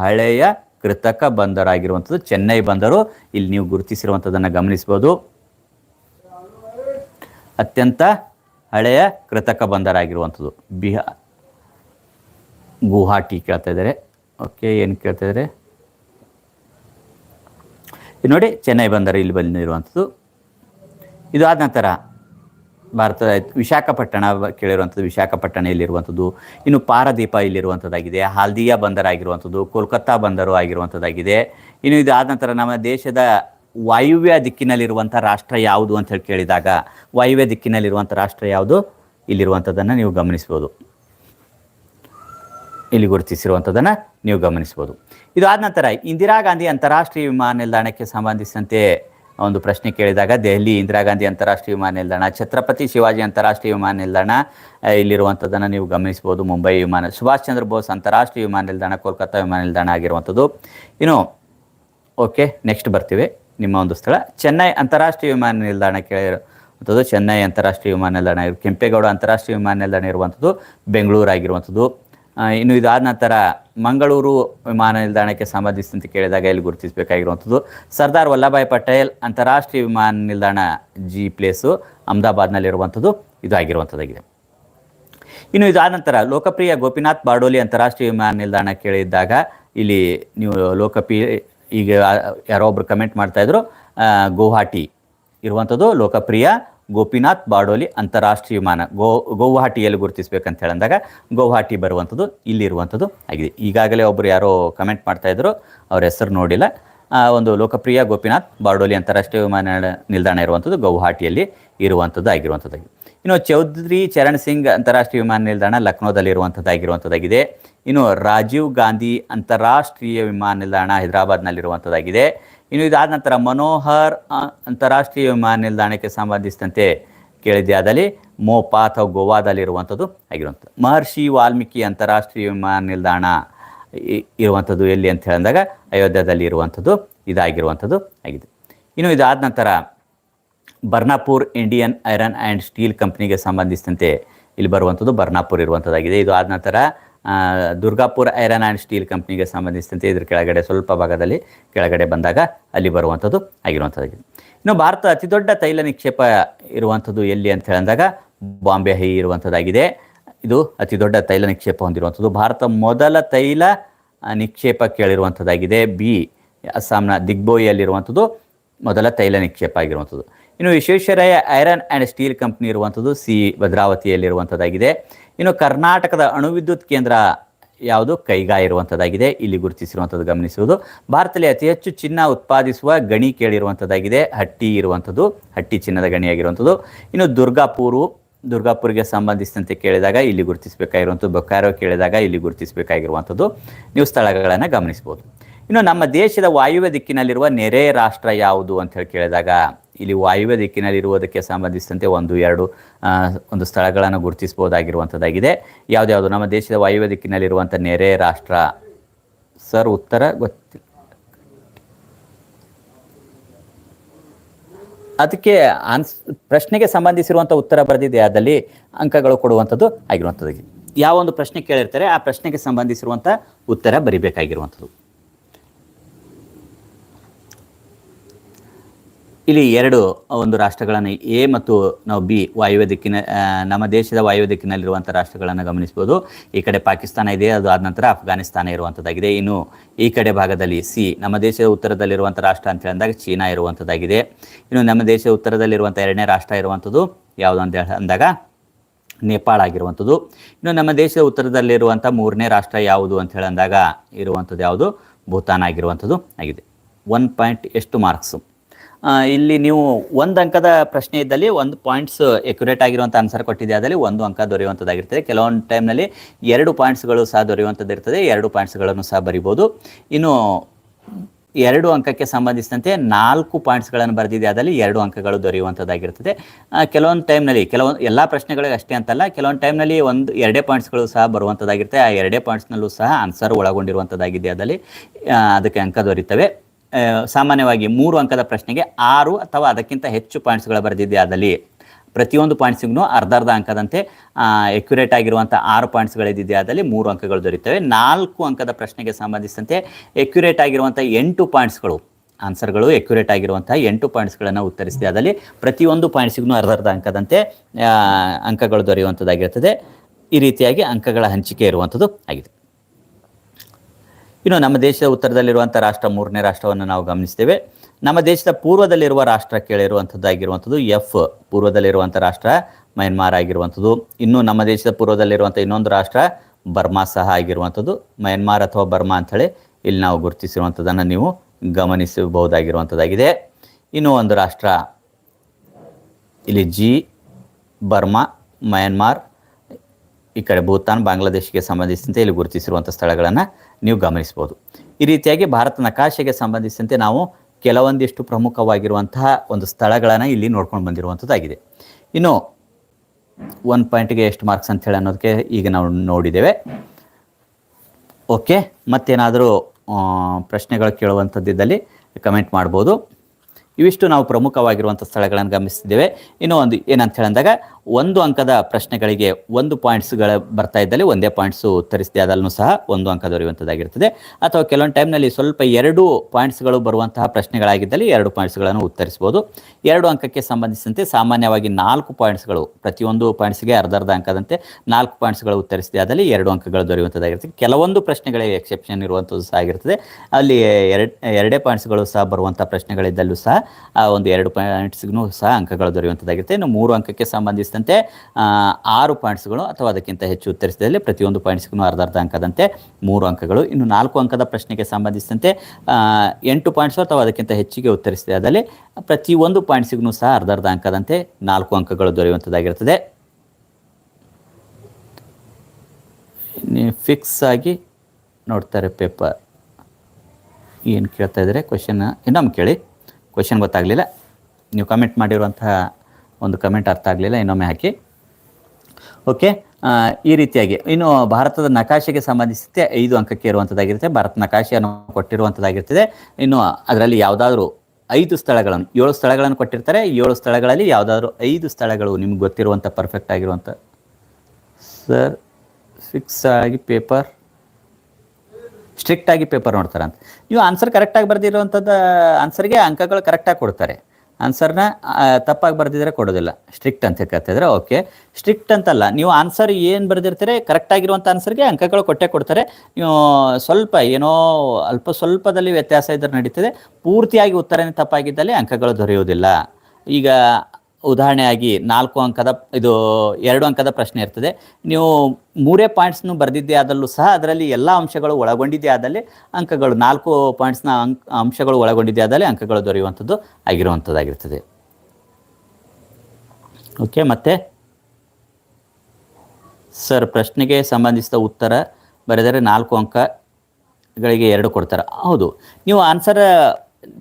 ಹಳೆಯ ಕೃತಕ ಬಂದರಾಗಿರುವಂಥದ್ದು ಚೆನ್ನೈ ಬಂದರು. ಇಲ್ಲಿ ನೀವು ಗುರುತಿಸಿರುವಂಥದ್ದನ್ನು ಗಮನಿಸ್ಬೋದು ಅತ್ಯಂತ ಹಳೆಯ ಕೃತಕ ಬಂದರಾಗಿರುವಂಥದ್ದು ಬಿಹಾ ಗುವಾಹಟಿ ಕೇಳ್ತಾ ಇದ್ದಾರೆ. ಓಕೆ, ಏನು ಕೇಳ್ತಾ ಇದ್ದಾರೆ ಇದು ನೋಡಿ, ಚೆನ್ನೈ ಬಂದರು ಇಲ್ಲಿ ಬಂದಿರುವಂಥದ್ದು. ಇದು ಆದ ನಂತರ ಭಾರತದ ವಿಶಾಖಪಟ್ಟಣ ಕೇಳಿರುವಂಥದ್ದು, ವಿಶಾಖಪಟ್ಟಣ ಇಲ್ಲಿರುವಂಥದ್ದು. ಇನ್ನು ಪಾರದೀಪ ಇಲ್ಲಿರುವಂಥದ್ದಾಗಿದೆ. ಹಾಲ್ದಿಯಾ ಬಂದರು ಆಗಿರುವಂಥದ್ದು ಕೋಲ್ಕತ್ತಾ ಬಂದರು ಆಗಿರುವಂಥದ್ದಾಗಿದೆ. ಇನ್ನು ಇದು ಆದ ನಂತರ ನಮ್ಮ ದೇಶದ ವಾಯುವ್ಯ ದಿಕ್ಕಿನಲ್ಲಿರುವಂಥ ರಾಷ್ಟ್ರ ಯಾವುದು ಅಂತ ಹೇಳಿ ಕೇಳಿದಾಗ, ವಾಯುವ್ಯ ದಿಕ್ಕಿನಲ್ಲಿರುವಂಥ ರಾಷ್ಟ್ರ ಯಾವುದು? ಇಲ್ಲಿರುವಂಥದ್ದನ್ನು ನೀವು ಗಮನಿಸ್ಬೋದು. ಇಲ್ಲಿ ಗುರುತಿಸಿರುವಂಥದ್ದನ್ನು ನೀವು ಗಮನಿಸ್ಬೋದು ಇದಾದ ನಂತರ ಇಂದಿರಾ ಗಾಂಧಿ ಅಂತಾರಾಷ್ಟ್ರೀಯ ವಿಮಾನ ನಿಲ್ದಾಣಕ್ಕೆ ಸಂಬಂಧಿಸಿದಂತೆ ಒಂದು ಪ್ರಶ್ನೆ ಕೇಳಿದಾಗ ದೆಹಲಿ ಇಂದಿರಾ ಗಾಂಧಿ ಅಂತಾರಾಷ್ಟ್ರೀಯ ವಿಮಾನ ನಿಲ್ದಾಣ, ಛತ್ರಪತಿ ಶಿವಾಜಿ ಅಂತಾರಾಷ್ಟ್ರೀಯ ವಿಮಾನ ನಿಲ್ದಾಣ ಇಲ್ಲಿರುವಂಥದ್ದನ್ನು ನೀವು ಗಮನಿಸ್ಬೋದು ಮುಂಬೈ ವಿಮಾನ, ಸುಭಾಷ್ ಚಂದ್ರ ಬೋಸ್ ಅಂತಾರಾಷ್ಟ್ರೀಯ ವಿಮಾನ ನಿಲ್ದಾಣ ಕೋಲ್ಕತ್ತಾ ವಿಮಾನ ನಿಲ್ದಾಣ ಆಗಿರುವಂಥದ್ದು. ಇನ್ನು, ಓಕೆ, ನೆಕ್ಸ್ಟ್ ಬರ್ತೀವಿ. ನಿಮ್ಮ ಒಂದು ಸ್ಥಳ, ಚೆನ್ನೈ ಅಂತಾರಾಷ್ಟ್ರೀಯ ವಿಮಾನ ನಿಲ್ದಾಣ ಕೇಳಿರುವಂಥದ್ದು. ಚೆನ್ನೈ ಅಂತಾರಾಷ್ಟ್ರೀಯ ವಿಮಾನ ನಿಲ್ದಾಣ, ಕೆಂಪೇಗೌಡ ಅಂತಾರಾಷ್ಟ್ರೀಯ ವಿಮಾನ ನಿಲ್ದಾಣ ಇರುವಂಥದ್ದು. ಬೆಂಗಳೂರು ಆಗಿರುವಂಥದ್ದು. ಇನ್ನು ಇದಾದ ನಂತರ ಮಂಗಳೂರು ವಿಮಾನ ನಿಲ್ದಾಣಕ್ಕೆ ಸಂಬಂಧಿಸಿದಂತೆ ಕೇಳಿದಾಗ ಇಲ್ಲಿ ಗುರುತಿಸಬೇಕಾಗಿರುವಂಥದ್ದು? ಸರ್ದಾರ್ ವಲ್ಲಭಾಯ್ ಪಟೇಲ್ ಅಂತಾರಾಷ್ಟ್ರೀಯ ವಿಮಾನ ನಿಲ್ದಾಣ ಜಿ ಪ್ಲೇಸು ಅಹಮದಾಬಾದ್ನಲ್ಲಿರುವಂಥದ್ದು ಇದು ಆಗಿರುವಂಥದ್ದಾಗಿದೆ. ಇನ್ನು ಇದಾದ ನಂತರ ಲೋಕಪ್ರಿಯ ಗೋಪಿನಾಥ್ ಬಾಡೋಲಿ ಅಂತಾರಾಷ್ಟ್ರೀಯ ವಿಮಾನ ನಿಲ್ದಾಣ ಕೇಳಿದ್ದಾಗ ಇಲ್ಲಿ ನೀವು ಲೋಕಪ್ರಿಯ, ಈಗ ಯಾರೋ ಒಬ್ರು ಕಮೆಂಟ್ ಮಾಡ್ತಾಯಿದ್ರು ಗುವಾಹಟಿ ಇರುವಂಥದ್ದು ಲೋಕಪ್ರಿಯ. ಗೋಪಿನಾಥ್ ಬಾಡೋಲಿ ಅಂತಾರಾಷ್ಟ್ರೀಯ ವಿಮಾನ ಗೋ ಗೌಹಾಟಿಯಲ್ಲಿ ಗುರುತಿಸ್ಬೇಕಂತ ಹೇಳಂದಾಗ ಗೌಹಾಟಿ ಬರುವಂಥದ್ದು, ಇಲ್ಲಿರುವಂಥದ್ದು ಆಗಿದೆ. ಈಗಾಗಲೇ ಒಬ್ಬರು ಯಾರೋ ಕಮೆಂಟ್ ಮಾಡ್ತಾಯಿದ್ರು ಅವ್ರ ಹೆಸರು ನೋಡಿಲ್ಲ. ಒಂದು ಲೋಕಪ್ರಿಯ ಗೋಪಿನಾಥ್ ಬಾರ್ಡೋಲಿ ಅಂತಾರಾಷ್ಟ್ರೀಯ ವಿಮಾನ ನಿಲ್ದಾಣ ಇರುವಂಥದ್ದು, ಗೌಹಾಟಿಯಲ್ಲಿ ಇರುವಂಥದ್ದು ಆಗಿರುವಂಥದ್ದಾಗಿದೆ. ಇನ್ನು ಚೌಧರಿ ಚರಣ್ ಸಿಂಗ್ ಅಂತಾರಾಷ್ಟ್ರೀಯ ವಿಮಾನ ನಿಲ್ದಾಣ ಲಕ್ನೋದಲ್ಲಿ ಇರುವಂಥದ್ದಾಗಿರುವಂಥದ್ದಾಗಿದೆ. ಇನ್ನು ರಾಜೀವ್ ಗಾಂಧಿ ಅಂತಾರಾಷ್ಟ್ರೀಯ ವಿಮಾನ ನಿಲ್ದಾಣ ಹೈದರಾಬಾದ್ನಲ್ಲಿರುವಂಥದ್ದಾಗಿದೆ. ಇನ್ನು ಇದಾದ ನಂತರ ಮನೋಹರ್ ಅಂತಾರಾಷ್ಟ್ರೀಯ ವಿಮಾನ ನಿಲ್ದಾಣಕ್ಕೆ ಸಂಬಂಧಿಸಿದಂತೆ ಕೇಳಿದ್ದೆ ಅದಲ್ಲಿ ಮೋಪಾ ಅಥವಾ ಗೋವಾದಲ್ಲಿರುವಂಥದ್ದು ಆಗಿರುವಂಥದ್ದು. ಮಹರ್ಷಿ ವಾಲ್ಮೀಕಿ ಅಂತಾರಾಷ್ಟ್ರೀಯ ವಿಮಾನ ನಿಲ್ದಾಣ ಇರುವಂಥದ್ದು ಎಲ್ಲಿ ಅಂತ ಹೇಳಿದಾಗ ಅಯೋಧ್ಯದಲ್ಲಿ ಇರುವಂಥದ್ದು ಇದಾಗಿರುವಂಥದ್ದು ಆಗಿದೆ. ಇನ್ನು ಇದಾದ ನಂತರ Burnpur Indian iron and steel ಕಂಪ್ನಿಗೆ ಸಂಬಂಧಿಸಿದಂತೆ ಇಲ್ಲಿ ಬರುವಂಥದ್ದು ಬರ್ನಾಪುರ್ ಇರುವಂಥದ್ದಾಗಿದೆ. ಇದು ಆದ ನಂತರ ದುರ್ಗಾಪುರ್ ಐರನ್ ಆ್ಯಂಡ್ ಸ್ಟೀಲ್ ಕಂಪ್ನಿಗೆ ಸಂಬಂಧಿಸಿದಂತೆ ಇದ್ರ ಕೆಳಗಡೆ ಸ್ವಲ್ಪ ಭಾಗದಲ್ಲಿ ಕೆಳಗಡೆ ಬಂದಾಗ ಅಲ್ಲಿ ಬರುವಂಥದ್ದು ಆಗಿರುವಂಥದ್ದಾಗಿದೆ. ಇನ್ನು ಭಾರತ ಅತಿ ದೊಡ್ಡ ತೈಲ ನಿಕ್ಷೇಪ ಇರುವಂಥದ್ದು ಎಲ್ಲಿ ಅಂತ ಹೇಳಿದಾಗ ಬಾಂಬೆ ಹೈ ಇರುವಂಥದ್ದಾಗಿದೆ. ಇದು ಅತಿ ದೊಡ್ಡ ತೈಲ ನಿಕ್ಷೇಪ ಹೊಂದಿರುವಂಥದ್ದು. ಭಾರತ ಮೊದಲ ತೈಲ ನಿಕ್ಷೇಪ ಕೇಳಿರುವಂಥದ್ದಾಗಿದೆ. ಬಿ, ಅಸ್ಸಾಂನ ದಿಗ್ಬೋಯಿಯಲ್ಲಿರುವಂಥದ್ದು ಮೊದಲ ತೈಲ ನಿಕ್ಷೇಪ ಆಗಿರುವಂಥದ್ದು. ಇನ್ನು Visvesvaraya iron and steel company ಇರುವಂಥದ್ದು ಸಿ ಭದ್ರಾವತಿಯಲ್ಲಿರುವಂಥದ್ದಾಗಿದೆ. ಇನ್ನು ಕರ್ನಾಟಕದ ಅಣುವಿದ್ಯುತ್ ಕೇಂದ್ರ ಯಾವುದು? ಕೈಗಾ ಇರುವಂಥದ್ದಾಗಿದೆ ಇಲ್ಲಿ ಗುರುತಿಸಿರುವಂಥದ್ದು ಗಮನಿಸುವುದು. ಭಾರತದಲ್ಲಿ ಅತಿ ಹೆಚ್ಚು ಚಿನ್ನ ಉತ್ಪಾದಿಸುವ ಗಣಿ ಕೇಳಿರುವಂಥದ್ದಾಗಿದೆ ಹಟ್ಟಿ ಇರುವಂಥದ್ದು ಹಟ್ಟಿ ಚಿನ್ನದ ಗಣಿಯಾಗಿರುವಂಥದ್ದು ಇನ್ನು ದುರ್ಗಾಪುರು, ದುರ್ಗಾಪುರಿಗೆ ಸಂಬಂಧಿಸಿದಂತೆ ಕೇಳಿದಾಗ ಇಲ್ಲಿ ಗುರುತಿಸಬೇಕಾಗಿರುವಂಥದ್ದು ಬೊಕ್ಕಾರೋ ಕೇಳಿದಾಗ ಇಲ್ಲಿ ಗುರುತಿಸಬೇಕಾಗಿರುವಂಥದ್ದು ನೀವು ಸ್ಥಳಗಳನ್ನು ಗಮನಿಸ್ಬೋದು ಇನ್ನು ನಮ್ಮ ದೇಶದ ವಾಯುವ್ಯ ದಿಕ್ಕಿನಲ್ಲಿರುವ ನೆರೆ ರಾಷ್ಟ್ರ ಯಾವುದು ಅಂತ ಹೇಳಿ ಕೇಳಿದಾಗ ಇಲ್ಲಿ ವಾಯುವ್ಯ ದಿಕ್ಕಿನಲ್ಲಿರುವುದಕ್ಕೆ ಸಂಬಂಧಿಸಿದಂತೆ ಒಂದು, ಎರಡು ಒಂದು ಸ್ಥಳಗಳನ್ನು ಗುರುತಿಸಬಹುದಾಗಿರುವಂಥದ್ದಾಗಿದೆ. ಯಾವುದ್ಯಾವುದು? ನಮ್ಮ ದೇಶದ ವಾಯುವ್ಯ ದಿಕ್ಕಿನಲ್ಲಿರುವಂಥ ನೆರೆ ರಾಷ್ಟ್ರ. ಸರ್, ಉತ್ತರ ಗೊತ್ತಿಲ್ಲ ಅದಕ್ಕೆ ಆನ್ಸ್ ಪ್ರಶ್ನೆಗೆ ಸಂಬಂಧಿಸಿರುವಂಥ ಉತ್ತರ ಬರೆದಿದೆ. ಅದಲ್ಲಿ ಅಂಕಗಳು ಕೊಡುವಂಥದ್ದು ಆಗಿರುವಂಥದ್ದು. ಯಾವ ಒಂದು ಪ್ರಶ್ನೆ ಕೇಳಿರ್ತಾರೆ, ಆ ಪ್ರಶ್ನೆಗೆ ಸಂಬಂಧಿಸಿರುವಂಥ ಉತ್ತರ ಬರಿಬೇಕಾಗಿರುವಂಥದ್ದು. ಇಲ್ಲಿ ಎರಡು ಒಂದು ರಾಷ್ಟ್ರಗಳನ್ನು ಎ ಮತ್ತು ನಾವು ಬಿ ವಾಯುವ್ಯ ದಿಕ್ಕಿನ ನಮ್ಮ ದೇಶದ ವಾಯುವ್ಯ ದಿಕ್ಕಿನಲ್ಲಿರುವಂಥ ರಾಷ್ಟ್ರಗಳನ್ನು ಗಮನಿಸ್ಬೋದು. ಈ ಕಡೆ ಪಾಕಿಸ್ತಾನ ಇದೆ, ಅದು ಆದ ನಂತರ ಅಫ್ಘಾನಿಸ್ತಾನ ಇರುವಂಥದ್ದಾಗಿದೆ. ಇನ್ನು ಈ ಕಡೆ ಭಾಗದಲ್ಲಿ ಸಿ, ನಮ್ಮ ದೇಶದ ಉತ್ತರದಲ್ಲಿರುವಂಥ ರಾಷ್ಟ್ರ ಅಂತ ಹೇಳಿದಾಗ ಚೀನಾ ಇರುವಂಥದ್ದಾಗಿದೆ. ಇನ್ನು ನಮ್ಮ ದೇಶದ ಉತ್ತರದಲ್ಲಿರುವಂಥ ಎರಡನೇ ರಾಷ್ಟ್ರ ಇರುವಂಥದ್ದು ಯಾವುದು ಅಂತ ಅಂದಾಗ ನೇಪಾಳ ಆಗಿರುವಂಥದ್ದು. ಇನ್ನು ನಮ್ಮ ದೇಶದ ಉತ್ತರದಲ್ಲಿರುವಂಥ ಮೂರನೇ ರಾಷ್ಟ್ರ ಯಾವುದು ಅಂತ ಹೇಳಿ ಅಂದಾಗ ಇರುವಂಥದ್ದು ಯಾವುದು? ಭೂತಾನ್ ಆಗಿರುವಂಥದ್ದು ಆಗಿದೆ. ಒನ್ ಪಾಯಿಂಟ್ ಎಷ್ಟು ಮಾರ್ಕ್ಸು? ಇಲ್ಲಿ ನೀವು ಒಂದು ಅಂಕದ ಪ್ರಶ್ನೆ ಇದ್ದಲ್ಲಿ ಒಂದು ಪಾಯಿಂಟ್ಸ್ ಎಕ್ಯುರೇಟ್ ಆಗಿರುವಂಥ ಆನ್ಸರ್ ಕೊಟ್ಟಿದೆ ಅದರಲ್ಲಿ ಒಂದು ಅಂಕ ದೊರೆಯುವಂಥದ್ದಾಗಿರ್ತದೆ ಕೆಲವೊಂದು ಟೈಮ್ನಲ್ಲಿ ಎರಡು ಪಾಯಿಂಟ್ಸ್ಗಳು ಸಹ ದೊರೆಯುವಂಥದ್ದು ಇರ್ತದೆ ಎರಡು ಪಾಯಿಂಟ್ಸ್ಗಳನ್ನು ಸಹ ಬರಿಬೋದು. ಇನ್ನು ಎರಡು ಅಂಕಕ್ಕೆ ಸಂಬಂಧಿಸಿದಂತೆ ನಾಲ್ಕು ಪಾಯಿಂಟ್ಸ್ಗಳನ್ನು ಬರೆದಿದೆ. ಅದರಲ್ಲಿ ಎರಡು ಅಂಕಗಳು ದೊರೆಯುವಂಥದ್ದಾಗಿರ್ತದೆ ಕೆಲವೊಂದು ಟೈಮ್ನಲ್ಲಿ ಕೆಲವೊಂದು ಎಲ್ಲ ಪ್ರಶ್ನೆಗಳಿಗೆ ಅಷ್ಟೇ ಅಂತಲ್ಲ ಕೆಲವೊಂದು ಟೈಮ್ನಲ್ಲಿ ಒಂದು ಎರಡೇ ಪಾಯಿಂಟ್ಸ್ಗಳು ಸಹ ಬರುವಂಥದ್ದಾಗಿರುತ್ತೆ ಆ ಎರಡೇ ಪಾಯಿಂಟ್ಸ್ನಲ್ಲೂ ಸಹ ಆನ್ಸರ್ ಒಳಗೊಂಡಿರುವಂಥದ್ದಾಗಿದೆ ಅದರಲ್ಲಿ ಅದಕ್ಕೆ ಅಂಕ ದೊರೀತವೆ. ಆ, ಸಾಮಾನ್ಯವಾಗಿ ಮೂರು ಅಂಕದ ಪ್ರಶ್ನೆಗೆ ಆರು ಅಥವಾ ಅದಕ್ಕಿಂತ ಹೆಚ್ಚು ಪಾಯಿಂಟ್ಸ್ಗಳು ಬರೆದಿದೆ ಅದಲ್ಲಿ ಪ್ರತಿಯೊಂದು ಪಾಯಿಂಟ್ಸಿಗೂ ಅರ್ಧ ಅರ್ಧ ಅಂಕದಂತೆ ಎಕ್ಯುರೇಟ್ ಆಗಿರುವಂಥ ಆರು ಪಾಯಿಂಟ್ಸ್ಗಳಿದ್ದಿದೆ ಅದರಲ್ಲಿ ಮೂರು ಅಂಕಗಳು ದೊರೆಯುತ್ತವೆ ನಾಲ್ಕು ಅಂಕದ ಪ್ರಶ್ನೆಗೆ ಸಂಬಂಧಿಸಿದಂತೆ ಎಕ್ಯುರೇಟ್ ಆಗಿರುವಂಥ ಎಂಟು ಪಾಯಿಂಟ್ಸ್ಗಳು ಆನ್ಸರ್ಗಳು ಎಕ್ಯುರೇಟ್ ಆಗಿರುವಂಥ ಎಂಟು ಪಾಯಿಂಟ್ಸ್ಗಳನ್ನು ಉತ್ತರಿಸಿದೆ. ಅದರಲ್ಲಿ ಪ್ರತಿಯೊಂದು ಪಾಯಿಂಟ್ಸಿಗೂ ಅರ್ಧ ಅರ್ಧ ಅಂಕದಂತೆ ಅಂಕಗಳು ದೊರೆಯುವಂಥದ್ದಾಗಿರ್ತದೆ ಈ ರೀತಿಯಾಗಿ ಅಂಕಗಳ ಹಂಚಿಕೆ ಇರುವಂಥದ್ದು ಆಗಿದೆ. ಇನ್ನು ನಮ್ಮ ದೇಶದ ಉತ್ತರದಲ್ಲಿರುವಂಥ ರಾಷ್ಟ್ರ ಮೂರನೇ ರಾಷ್ಟ್ರವನ್ನು ನಾವು ಗಮನಿಸ್ತೇವೆ. ನಮ್ಮ ದೇಶದ ಪೂರ್ವದಲ್ಲಿರುವ ರಾಷ್ಟ್ರ ಕೇಳಿರುವಂಥದ್ದಾಗಿರುವಂಥದ್ದು ಎಫ್ ಪೂರ್ವದಲ್ಲಿರುವಂಥ ರಾಷ್ಟ್ರ ಮಯನ್ಮಾರ್ ಆಗಿರುವಂಥದ್ದು. ಇನ್ನು ನಮ್ಮ ದೇಶದ ಪೂರ್ವದಲ್ಲಿರುವಂಥ ಇನ್ನೊಂದು ರಾಷ್ಟ್ರ ಬರ್ಮಾ ಸಹ ಆಗಿರುವಂಥದ್ದು. ಮಯನ್ಮಾರ್ ಅಥವಾ ಬರ್ಮಾ ಅಂಥೇಳಿ ಇಲ್ಲಿ ನಾವು ಗುರುತಿಸಿರುವಂಥದ್ದನ್ನು ನೀವು ಗಮನಿಸಬಹುದಾಗಿರುವಂಥದ್ದಾಗಿದೆ. ಇನ್ನು ಒಂದು ರಾಷ್ಟ್ರ, ಇಲ್ಲಿ ಜಿ ಬರ್ಮಾ ಮಯನ್ಮಾರ್ ಈ ಕಡೆ ಭೂತಾನ್ ಬಾಂಗ್ಲಾದೇಶಕ್ಕೆ ಸಂಬಂಧಿಸಿದಂತೆ ಇಲ್ಲಿ ಗುರುತಿಸಿರುವಂಥ ಸ್ಥಳಗಳನ್ನು ನೀವು ಗಮನಿಸ್ಬೋದು. ಈ ರೀತಿಯಾಗಿ ಭಾರತ ನಕಾಶೆಗೆ ಸಂಬಂಧಿಸಿದಂತೆ ನಾವು ಕೆಲವೊಂದಿಷ್ಟು ಪ್ರಮುಖವಾಗಿರುವಂತಹ ಒಂದು ಸ್ಥಳಗಳನ್ನು ಇಲ್ಲಿ ನೋಡ್ಕೊಂಡು ಬಂದಿರುವಂಥದ್ದಾಗಿದೆ. ಇನ್ನು ಒನ್ ಪಾಯಿಂಟ್ಗೆ ಎಷ್ಟು ಮಾರ್ಕ್ಸ್ ಅಂತ ಹೇಳಿ ಅನ್ನೋದಕ್ಕೆ ಈಗ ನಾವು ನೋಡಿದ್ದೇವೆ. ಓಕೆ ಮತ್ತೇನಾದರೂ ಪ್ರಶ್ನೆಗಳು ಕೇಳುವಂಥದ್ದಿದ್ದಲ್ಲಿ ಕಮೆಂಟ್ ಮಾಡ್ಬೋದು. ಇವಿಷ್ಟು ನಾವು ಪ್ರಮುಖವಾಗಿರುವಂಥ ಸ್ಥಳಗಳನ್ನು ಗಮನಿಸಿದ್ದೇವೆ ಇನ್ನೂ ಒಂದು ಏನಂತ ಹೇಳಿದಾಗ ಒಂದು ಅಂಕದ ಪ್ರಶ್ನೆಗಳಿಗೆ ಒಂದು ಪಾಯಿಂಟ್ಸ್ಗಳ ಬರ್ತಾ ಇದ್ದಲ್ಲಿ ಒಂದೇ ಪಾಯಿಂಟ್ಸು ಉತ್ತರಿಸಿದೆ ಅದಲ್ಲೂ ಸಹ ಒಂದು ಅಂಕ ದೊರೆಯುವಂಥದ್ದಾಗಿರ್ತದೆ ಅಥವಾ ಕೆಲವೊಂದು ಟೈಮ್ನಲ್ಲಿ ಸ್ವಲ್ಪ ಎರಡು ಪಾಯಿಂಟ್ಸ್ಗಳು ಬರುವಂತಹ ಪ್ರಶ್ನೆಗಳಾಗಿದ್ದಲ್ಲಿ ಎರಡು ಪಾಯಿಂಟ್ಸ್ಗಳನ್ನು ಉತ್ತರಿಸ್ಬೋದು. ಎರಡು ಅಂಕಕ್ಕೆ ಸಂಬಂಧಿಸಿದಂತೆ ಸಾಮಾನ್ಯವಾಗಿ ನಾಲ್ಕು ಪಾಯಿಂಟ್ಸ್ಗಳು ಪ್ರತಿಯೊಂದು ಪಾಯಿಂಟ್ಸ್ಗೆ ಅರ್ಧ ಅರ್ಧ ಅಂಕದಂತೆ ನಾಲ್ಕು ಪಾಯಿಂಟ್ಸ್ಗಳು ಉತ್ತರಿಸಿದೆ ಅದರಲ್ಲಿ ಎರಡು ಅಂಕಗಳು ದೊರೆಯುವಂಥದ್ದಾಗಿರ್ತದೆ ಕೆಲವೊಂದು ಪ್ರಶ್ನೆಗಳಿಗೆ ಎಕ್ಸೆಪ್ಷನ್ ಇರುವಂಥದ್ದು ಸಹ ಆಗಿರ್ತದೆ. ಅಲ್ಲಿ ಎರಡು, ಎರಡೇ ಪಾಯಿಂಟ್ಸ್ಗಳು ಸಹ ಬರುವಂಥ ಪ್ರಶ್ನೆಗಳಿದ್ದಲ್ಲೂ ಸಹ ಆ ಒಂದು ಎರಡು ಪಾಯಿಂಟ್ಸ್ಗೂ ಸಹ ಅಂಕಗಳು ದೊರೆಯುವಂಥದ್ದಾಗಿರುತ್ತೆ ಇನ್ನು ಮೂರು ಅಂಕಕ್ಕೆ ಆ, ಆರು ಪಾಯಿಂಟ್ಸ್ಗಳು ಅಥವಾ ಅದಕ್ಕಿಂತ ಹೆಚ್ಚು ಉತ್ತರಿಸಿದಲ್ಲಿ ಪ್ರತಿಯೊಂದು ಪಾಯಿಂಟ್ಸ್ಗೂ ಅರ್ಧ ಅರ್ಧ ಅಂಕದಂತೆ ಮೂರು ಅಂಕಗಳು. ಇನ್ನು ನಾಲ್ಕು ಅಂಕದ ಪ್ರಶ್ನೆಗೆ ಸಂಬಂಧಿಸಿದಂತೆ ಎಂಟು ಪಾಯಿಂಟ್ಸು ಅಥವಾ ಅದಕ್ಕಿಂತ ಹೆಚ್ಚಿಗೆ ಉತ್ತರಿಸಿದೆ ಅದರಲ್ಲಿ ಪ್ರತಿಯೊಂದು ಪಾಯಿಂಟ್ಸ್ಗೂ ಸಹ ಅರ್ಧ ಅರ್ಧ ಅಂಕದಂತೆ ನಾಲ್ಕು ಅಂಕಗಳು ದೊರೆಯುವಂಥದ್ದಾಗಿರ್ತದೆ ಫಿಕ್ಸ್ ಆಗಿ ನೋಡ್ತಾರೆ ಪೇಪರ್ ಏನು ಕೇಳ್ತಾ ಇದ್ದಾರೆ? ಕ್ವಶನ್ ಇನ್ನೊಮ್ಮೆ ಕೇಳಿ. ಕ್ವಶನ್ ಗೊತ್ತಾಗಲಿಲ್ಲ. ನೀವು ಕಮೆಂಟ್ ಮಾಡಿರುವಂತಹ ಒಂದು ಕಮೆಂಟ್ ಅರ್ಥ ಆಗಲಿಲ್ಲ, ಇನ್ನೊಮ್ಮೆ ಹಾಕಿ. ಓಕೆ ಈ ರೀತಿಯಾಗಿ. ಇನ್ನು ಭಾರತದ ನಕಾಶೆಗೆ ಸಂಬಂಧಿಸಿದಂತೆ ಐದು ಅಂಕಕ್ಕೆ ಇರುವಂಥದ್ದಾಗಿರುತ್ತೆ ಭಾರತ ನಕಾಶೆಯನ್ನು ಕೊಟ್ಟಿರುವಂಥದ್ದಾಗಿರ್ತದೆ ಇನ್ನು ಅದರಲ್ಲಿ ಯಾವುದಾದ್ರೂ ಐದು ಸ್ಥಳಗಳನ್ನು, ಏಳು ಸ್ಥಳಗಳನ್ನು ಕೊಟ್ಟಿರ್ತಾರೆ. ಏಳು ಸ್ಥಳಗಳಲ್ಲಿ ಯಾವುದಾದ್ರೂ ಐದು ಸ್ಥಳಗಳು ನಿಮ್ಗೆ ಗೊತ್ತಿರುವಂಥ ಪರ್ಫೆಕ್ಟ್ ಆಗಿರುವಂಥ ಸರ್ ಫಿಕ್ಸ್ ಆಗಿ ಪೇಪರ್ ಸ್ಟ್ರಿಕ್ಟ್ ಆಗಿ ಪೇಪರ್ ನೋಡ್ತಾರೆ ಅಂತ ನೀವು ಆನ್ಸರ್ ಕರೆಕ್ಟಾಗಿ ಬರೆದಿರುವಂಥದ್ದು ಆನ್ಸರ್ಗೆ ಅಂಕಗಳು ಕರೆಕ್ಟಾಗಿ ಕೊಡ್ತಾರೆ. ಆನ್ಸರ್ನ ತಪ್ಪಾಗಿ ಬರೆದಿದ್ರೆ ಕೊಡೋದಿಲ್ಲ. ಸ್ಟ್ರಿಕ್ಟ್ ಅಂತ ಕೇಳ್ತಿದ್ರೆ ಓಕೆ ಸ್ಟ್ರಿಕ್ಟ್ ಅಂತಲ್ಲ, ನೀವು ಆನ್ಸರ್ ಏನು ಬರೆದಿರ್ತೀರಿ ಕರೆಕ್ಟಾಗಿರುವಂಥ ಆನ್ಸರ್ಗೆ ಅಂಕಗಳು ಕೊಟ್ಟೆ ಕೊಡ್ತಾರೆ. ನೀವು ಸ್ವಲ್ಪ ಏನೋ ಅಲ್ಪ ಸ್ವಲ್ಪದಲ್ಲಿ ವ್ಯತ್ಯಾಸ ಇದ್ದರೆ ನಡೀತದೆ. ಪೂರ್ತಿಯಾಗಿ ಉತ್ತರನೇ ತಪ್ಪಾಗಿದ್ದಲ್ಲಿ ಅಂಕಗಳು ದೊರೆಯುವುದಿಲ್ಲ. ಈಗ ಉದಾಹರಣೆಯಾಗಿ ನಾಲ್ಕು ಅಂಕದ, ಇದು ಎರಡು ಅಂಕದ ಪ್ರಶ್ನೆ ಇರ್ತದೆ. ನೀವು ಮೂರೇ ಪಾಯಿಂಟ್ಸ್ನು ಬರೆದಿದ್ದೇ ಆದಲ್ಲೂ ಸಹ ಅದರಲ್ಲಿ ಎಲ್ಲ ಅಂಶಗಳು ಒಳಗೊಂಡಿದ್ದೇ ಆದಲ್ಲಿ ಅಂಕಗಳು, ನಾಲ್ಕು ಪಾಯಿಂಟ್ಸ್ನ ಅಂಕ, ಅಂಶಗಳು ಒಳಗೊಂಡಿದ್ದೇ ಆದಲ್ಲಿ ಅಂಕಗಳು ದೊರೆಯುವಂಥದ್ದು ಆಗಿರುವಂಥದ್ದಾಗಿರ್ತದೆ. ಓಕೆ, ಮತ್ತೆ? ಸರ್, ಪ್ರಶ್ನೆಗೆ ಸಂಬಂಧಿಸಿದ ಉತ್ತರ ಬರೆದರೆ ನಾಲ್ಕು ಅಂಕಗಳಿಗೆ ಎರಡು ಕೊಡ್ತಾರೆ. ಹೌದು. ನೀವು ಆನ್ಸರ್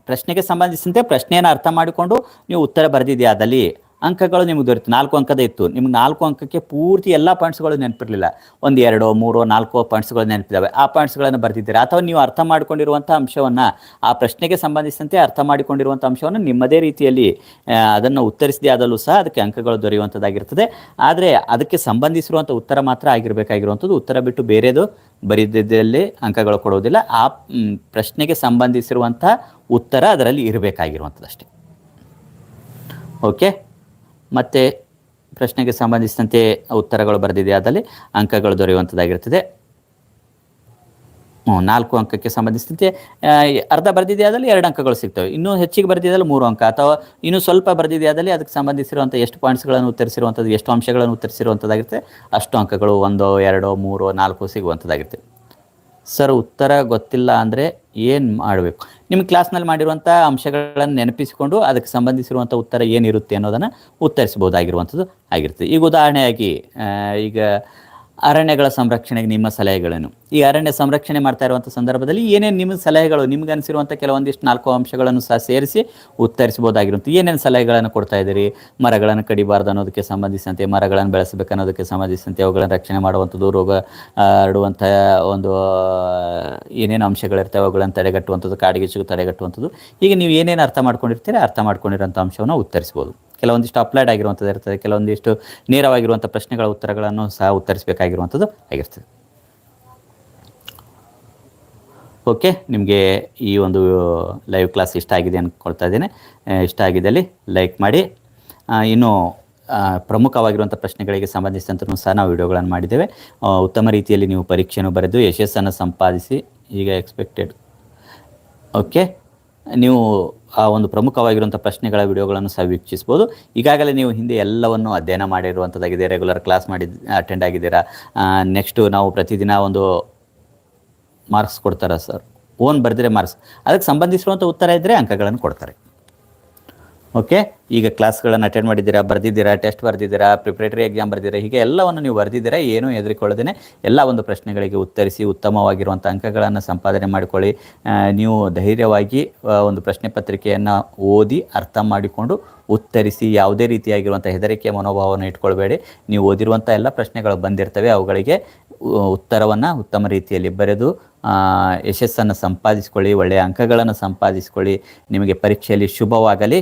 ಪ್ರಶ್ನೆಗೆ ಸಂಬಂಧಿಸಿದಂತೆ ಪ್ರಶ್ನೆಯನ್ನು ಅರ್ಥ ಮಾಡಿಕೊಂಡು ನೀವು ಉತ್ತರ ಬರೆದಿದೆಯಾ ಅದಲ್ಲಿ ಅಂಕಗಳು ನಿಮಗೆ ದೊರೆತು. ನಾಲ್ಕು ಅಂಕದ ಇತ್ತು. ನಿಮ್ಗೆ ನಾಲ್ಕು ಅಂಕಕ್ಕೆ ಪೂರ್ತಿ ಎಲ್ಲ ಪಾಯಿಂಟ್ಸ್ಗಳು ನೆನಪಿರಲಿಲ್ಲ. ಒಂದು ಎರಡು, ಮೂರು, ನಾಲ್ಕು ಪಾಯಿಂಟ್ಸ್ಗಳು ನೆನಪಿದ್ದಾವೆ. ಆ ಪಾಯಿಂಟ್ಸ್ಗಳನ್ನು ಬರೆದಿದ್ದೀರಾ? ಅಥವಾ ನೀವು ಅರ್ಥ ಮಾಡಿಕೊಂಡಿರುವಂಥ ಅಂಶವನ್ನು, ಆ ಪ್ರಶ್ನೆಗೆ ಸಂಬಂಧಿಸಿದಂತೆ ಅರ್ಥ ಮಾಡಿಕೊಂಡಿರುವಂಥ ಅಂಶವನ್ನು ನಿಮ್ಮದೇ ರೀತಿಯಲ್ಲಿ ಅದನ್ನು ಉತ್ತರಿಸಿದೆ ಆದಲ್ಲೂ ಸಹ ಅದಕ್ಕೆ ಅಂಕಗಳು ದೊರೆಯುವಂಥದ್ದಾಗಿರ್ತದೆ. ಆದರೆ ಅದಕ್ಕೆ ಸಂಬಂಧಿಸಿರುವಂಥ ಉತ್ತರ ಮಾತ್ರ ಆಗಿರಬೇಕಾಗಿರುವಂಥದ್ದು. ಉತ್ತರ ಬಿಟ್ಟು ಬೇರೆದು ಬರೆದಿದ್ದಲ್ಲಿ ಅಂಕಗಳು ಕೊಡುವುದಿಲ್ಲ. ಆ ಪ್ರಶ್ನೆಗೆ ಸಂಬಂಧಿಸಿರುವಂಥ ಉತ್ತರ ಅದರಲ್ಲಿ ಇರಬೇಕಾಗಿರುವಂಥದ್ದು ಅಷ್ಟೇ ಓಕೆ? ಮತ್ತು ಪ್ರಶ್ನೆಗೆ ಸಂಬಂಧಿಸಿದಂತೆ ಉತ್ತರಗಳು ಬರೆದಿದೆ. ಆದಲ್ಲಿ ಅಂಕಗಳು ದೊರೆಯುವಂಥದ್ದಾಗಿರ್ತದೆ ನಾಲ್ಕು ಅಂಕಕ್ಕೆ ಸಂಬಂಧಿಸಿದಂತೆ ಅರ್ಧ ಬರೆದಿದೆ ಆದಲ್ಲಿ ಎರಡು ಅಂಕಗಳು ಸಿಗ್ತವೆ. ಇನ್ನೂ ಹೆಚ್ಚಿಗೆ ಬರೆದಿದ್ದಲ್ಲಿ ಮೂರು ಅಂಕ. ಅಥವಾ ಇನ್ನೂ ಸ್ವಲ್ಪ ಬರೆದಿದೆ ಆದಲ್ಲಿ ಅದಕ್ಕೆ ಸಂಬಂಧಿಸಿರುವಂಥ ಎಷ್ಟು ಪಾಯಿಂಟ್ಸ್ಗಳನ್ನು ಉತ್ತರಿಸಿರುವಂಥದ್ದು, ಎಷ್ಟು ಅಂಶಗಳನ್ನು ಉತ್ತರಿಸಿರುವಂಥದ್ದಾಗಿರುತ್ತೆ, ಅಷ್ಟು ಅಂಕಗಳು ಒಂದು, ಎರಡು, ಮೂರು, ನಾಲ್ಕು ಸಿಗುವಂಥದ್ದಾಗಿರುತ್ತೆ. ಸರ್ ಉತ್ತರ ಗೊತ್ತಿಲ್ಲ ಅಂದರೆ ಏನು ಮಾಡಬೇಕು? ನಿಮ್ಮ ಕ್ಲಾಸ್ನಲ್ಲಿ ಮಾಡಿರುವಂಥ ಅಂಶಗಳನ್ನು ನೆನಪಿಸಿಕೊಂಡು ಅದಕ್ಕೆ ಸಂಬಂಧಿಸಿರುವಂಥ ಉತ್ತರ ಏನಿರುತ್ತೆ ಅನ್ನೋದನ್ನು ಉತ್ತರಿಸಬಹುದಾಗಿರುವಂಥದ್ದು ಆಗಿರ್ತದೆ ಈಗ ಉದಾಹರಣೆಯಾಗಿ ಈಗ ಅರಣ್ಯಗಳ ಸಂರಕ್ಷಣೆಗೆ ನಿಮ್ಮ ಸಲಹೆಗಳನ್ನು ಈ ಅರಣ್ಯ ಸಂರಕ್ಷಣೆ ಮಾಡ್ತಾ ಇರುವಂಥ ಸಂದರ್ಭದಲ್ಲಿ ಏನೇನು ನಿಮ್ಮ ಸಲಹೆಗಳು, ನಿಮ್ಗೆ ಅನಿಸಿರುವಂಥ ಕೆಲವೊಂದಿಷ್ಟು ನಾಲ್ಕು ಅಂಶಗಳನ್ನು ಸಹ ಸೇರಿಸಿ ಉತ್ತರಿಸಬಹುದಾಗಿರುತ್ತೆ ಏನೇನು ಸಲಹೆಗಳನ್ನು ಕೊಡ್ತಾ ಇದ್ದೀರಿ? ಮರಗಳನ್ನು ಕಡಿಬಾರ್ದು ಅನ್ನೋದಕ್ಕೆ ಸಂಬಂಧಿಸಿದಂತೆ, ಮರಗಳನ್ನು ಬೆಳೆಸಬೇಕು ಅನ್ನೋದಕ್ಕೆ ಸಂಬಂಧಿಸಿದಂತೆ, ಅವುಗಳನ್ನು ರಕ್ಷಣೆ ಮಾಡುವಂಥದ್ದು, ರೋಗ ಹರಡುವಂಥ ಒಂದು ಏನೇನು ಅಂಶಗಳಿರ್ತವೆ, ಅವುಗಳನ್ನು ತಡೆಗಟ್ಟುವಂಥದ್ದು ಕಾಡಿಗೆಚ್ಚು ತಡೆಗಟ್ಟುವಂಥದ್ದು ಈಗ ನೀವು ಏನೇನು ಅರ್ಥ ಮಾಡ್ಕೊಂಡಿರ್ತೀರಿ ಅರ್ಥ ಮಾಡ್ಕೊಂಡಿರೋಂಥ ಅಂಶವನ್ನು ಉತ್ತರಿಸ್ಬೋದು ಕೆಲವೊಂದಿಷ್ಟು ಅಪ್ಲೈಡ್ ಆಗಿರುವಂಥದ್ದು ಇರ್ತದೆ, ಕೆಲವೊಂದಿಷ್ಟು ನೇರವಾಗಿರುವಂಥ ಪ್ರಶ್ನೆಗಳ ಉತ್ತರಗಳನ್ನು ಸಹ ಉತ್ತರಿಸಬೇಕಾಗಿರುವಂಥದ್ದು ಆಗಿರ್ತದೆ. ಓಕೆ, ನಿಮಗೆ ಈ ಒಂದು ಲೈವ್ ಕ್ಲಾಸ್ ಇಷ್ಟ ಆಗಿದೆ ಅಂದ್ಕೊಳ್ತಾ ಇದ್ದೇನೆ. ಇಷ್ಟ ಆಗಿದ್ದಲ್ಲಿ ಲೈಕ್ ಮಾಡಿ. ಇನ್ನು ಪ್ರಮುಖವಾಗಿರುವಂಥ ಪ್ರಶ್ನೆಗಳಿಗೆ ಸಂಬಂಧಿಸಿದಂತೂ ಸಹ ನಾವು ವಿಡಿಯೋಗಳನ್ನು ಮಾಡಿದ್ದೇವೆ. ಉತ್ತಮ ರೀತಿಯಲ್ಲಿ ನೀವು ಪರೀಕ್ಷೆಯನ್ನು ಬರೆದು ಯಶಸ್ಸನ್ನು ಸಂಪಾದಿಸಿ, ಈಗ ಎಕ್ಸ್ಪೆಕ್ಟೆಡ್ ಓಕೆ, ನೀವು ಆ ಒಂದು ಪ್ರಮುಖವಾಗಿರುವಂಥ ಪ್ರಶ್ನೆಗಳ ವಿಡಿಯೋಗಳನ್ನು ಸಹ ವೀಕ್ಷಿಸ್ಬೋದು. ಈಗಾಗಲೇ ನೀವು ಹಿಂದೆ ಎಲ್ಲವನ್ನು ಅಧ್ಯಯನ ಮಾಡಿರುವಂಥದ್ದಾಗಿದೆ ರೆಗ್ಯುಲರ್ ಕ್ಲಾಸ್ ಮಾಡಿ ಅಟೆಂಡ್ ಆಗಿದ್ದೀರಾ? ನೆಕ್ಸ್ಟು ನಾವು ಪ್ರತಿದಿನ ಒಂದು ಮಾರ್ಕ್ಸ್ ಕೊಡ್ತಾರ ಸರ್ ಓನ್ ಬರೆದ್ರೆ ಮಾರ್ಕ್ಸ್ ಅದಕ್ಕೆ ಸಂಬಂಧಿಸಿರುವಂಥ ಉತ್ತರ ಇದ್ದರೆ ಅಂಕಗಳನ್ನು ಕೊಡ್ತಾರೆ. ಓಕೆ ಈಗ ಕ್ಲಾಸ್ಗಳನ್ನು ಅಟೆಂಡ್ ಮಾಡಿದ್ದೀರಾ, ಬರೆದಿದ್ದೀರಾ ಟೆಸ್ಟ್ ಬರೆದಿದ್ದೀರಾ ಪ್ರಿಪ್ರೇಟರಿ ಎಕ್ಸಾಮ್ ಬರೆದಿದ್ದೀರಾ, ಹೀಗೆ ಎಲ್ಲವನ್ನು ನೀವು ಬರೆದಿದ್ದೀರಾ, ಏನೂ ಹೆದರಿಕೊಳ್ಳದೇನೆ ಎಲ್ಲ ಒಂದು ಪ್ರಶ್ನೆಗಳಿಗೆ ಉತ್ತರಿಸಿ ಉತ್ತಮವಾಗಿರುವಂಥ ಅಂಕಗಳನ್ನು ಸಂಪಾದನೆ ಮಾಡಿಕೊಳ್ಳಿ. ನೀವು ಧೈರ್ಯವಾಗಿ ಒಂದು ಪ್ರಶ್ನೆ ಪತ್ರಿಕೆಯನ್ನು ಓದಿ ಅರ್ಥ ಮಾಡಿಕೊಂಡು ಉತ್ತರಿಸಿ ಯಾವುದೇ ರೀತಿಯಾಗಿರುವಂಥ ಹೆದರಿಕೆಯ ಮನೋಭಾವವನ್ನು ಇಟ್ಕೊಳ್ಬೇಡಿ. ನೀವು ಓದಿರುವಂಥ ಎಲ್ಲ ಪ್ರಶ್ನೆಗಳು ಬಂದಿರ್ತವೆ, ಅವುಗಳಿಗೆ ಉತ್ತರವನ್ನು ಉತ್ತಮ ರೀತಿಯಲ್ಲಿ ಬರೆದು ಯಶಸ್ಸನ್ನು ಸಂಪಾದಿಸಿಕೊಳ್ಳಿ, ಒಳ್ಳೆಯ ಅಂಕಗಳನ್ನು ಸಂಪಾದಿಸಿಕೊಳ್ಳಿ. ನಿಮಗೆ ಪರೀಕ್ಷೆಯಲ್ಲಿ ಶುಭವಾಗಲಿ.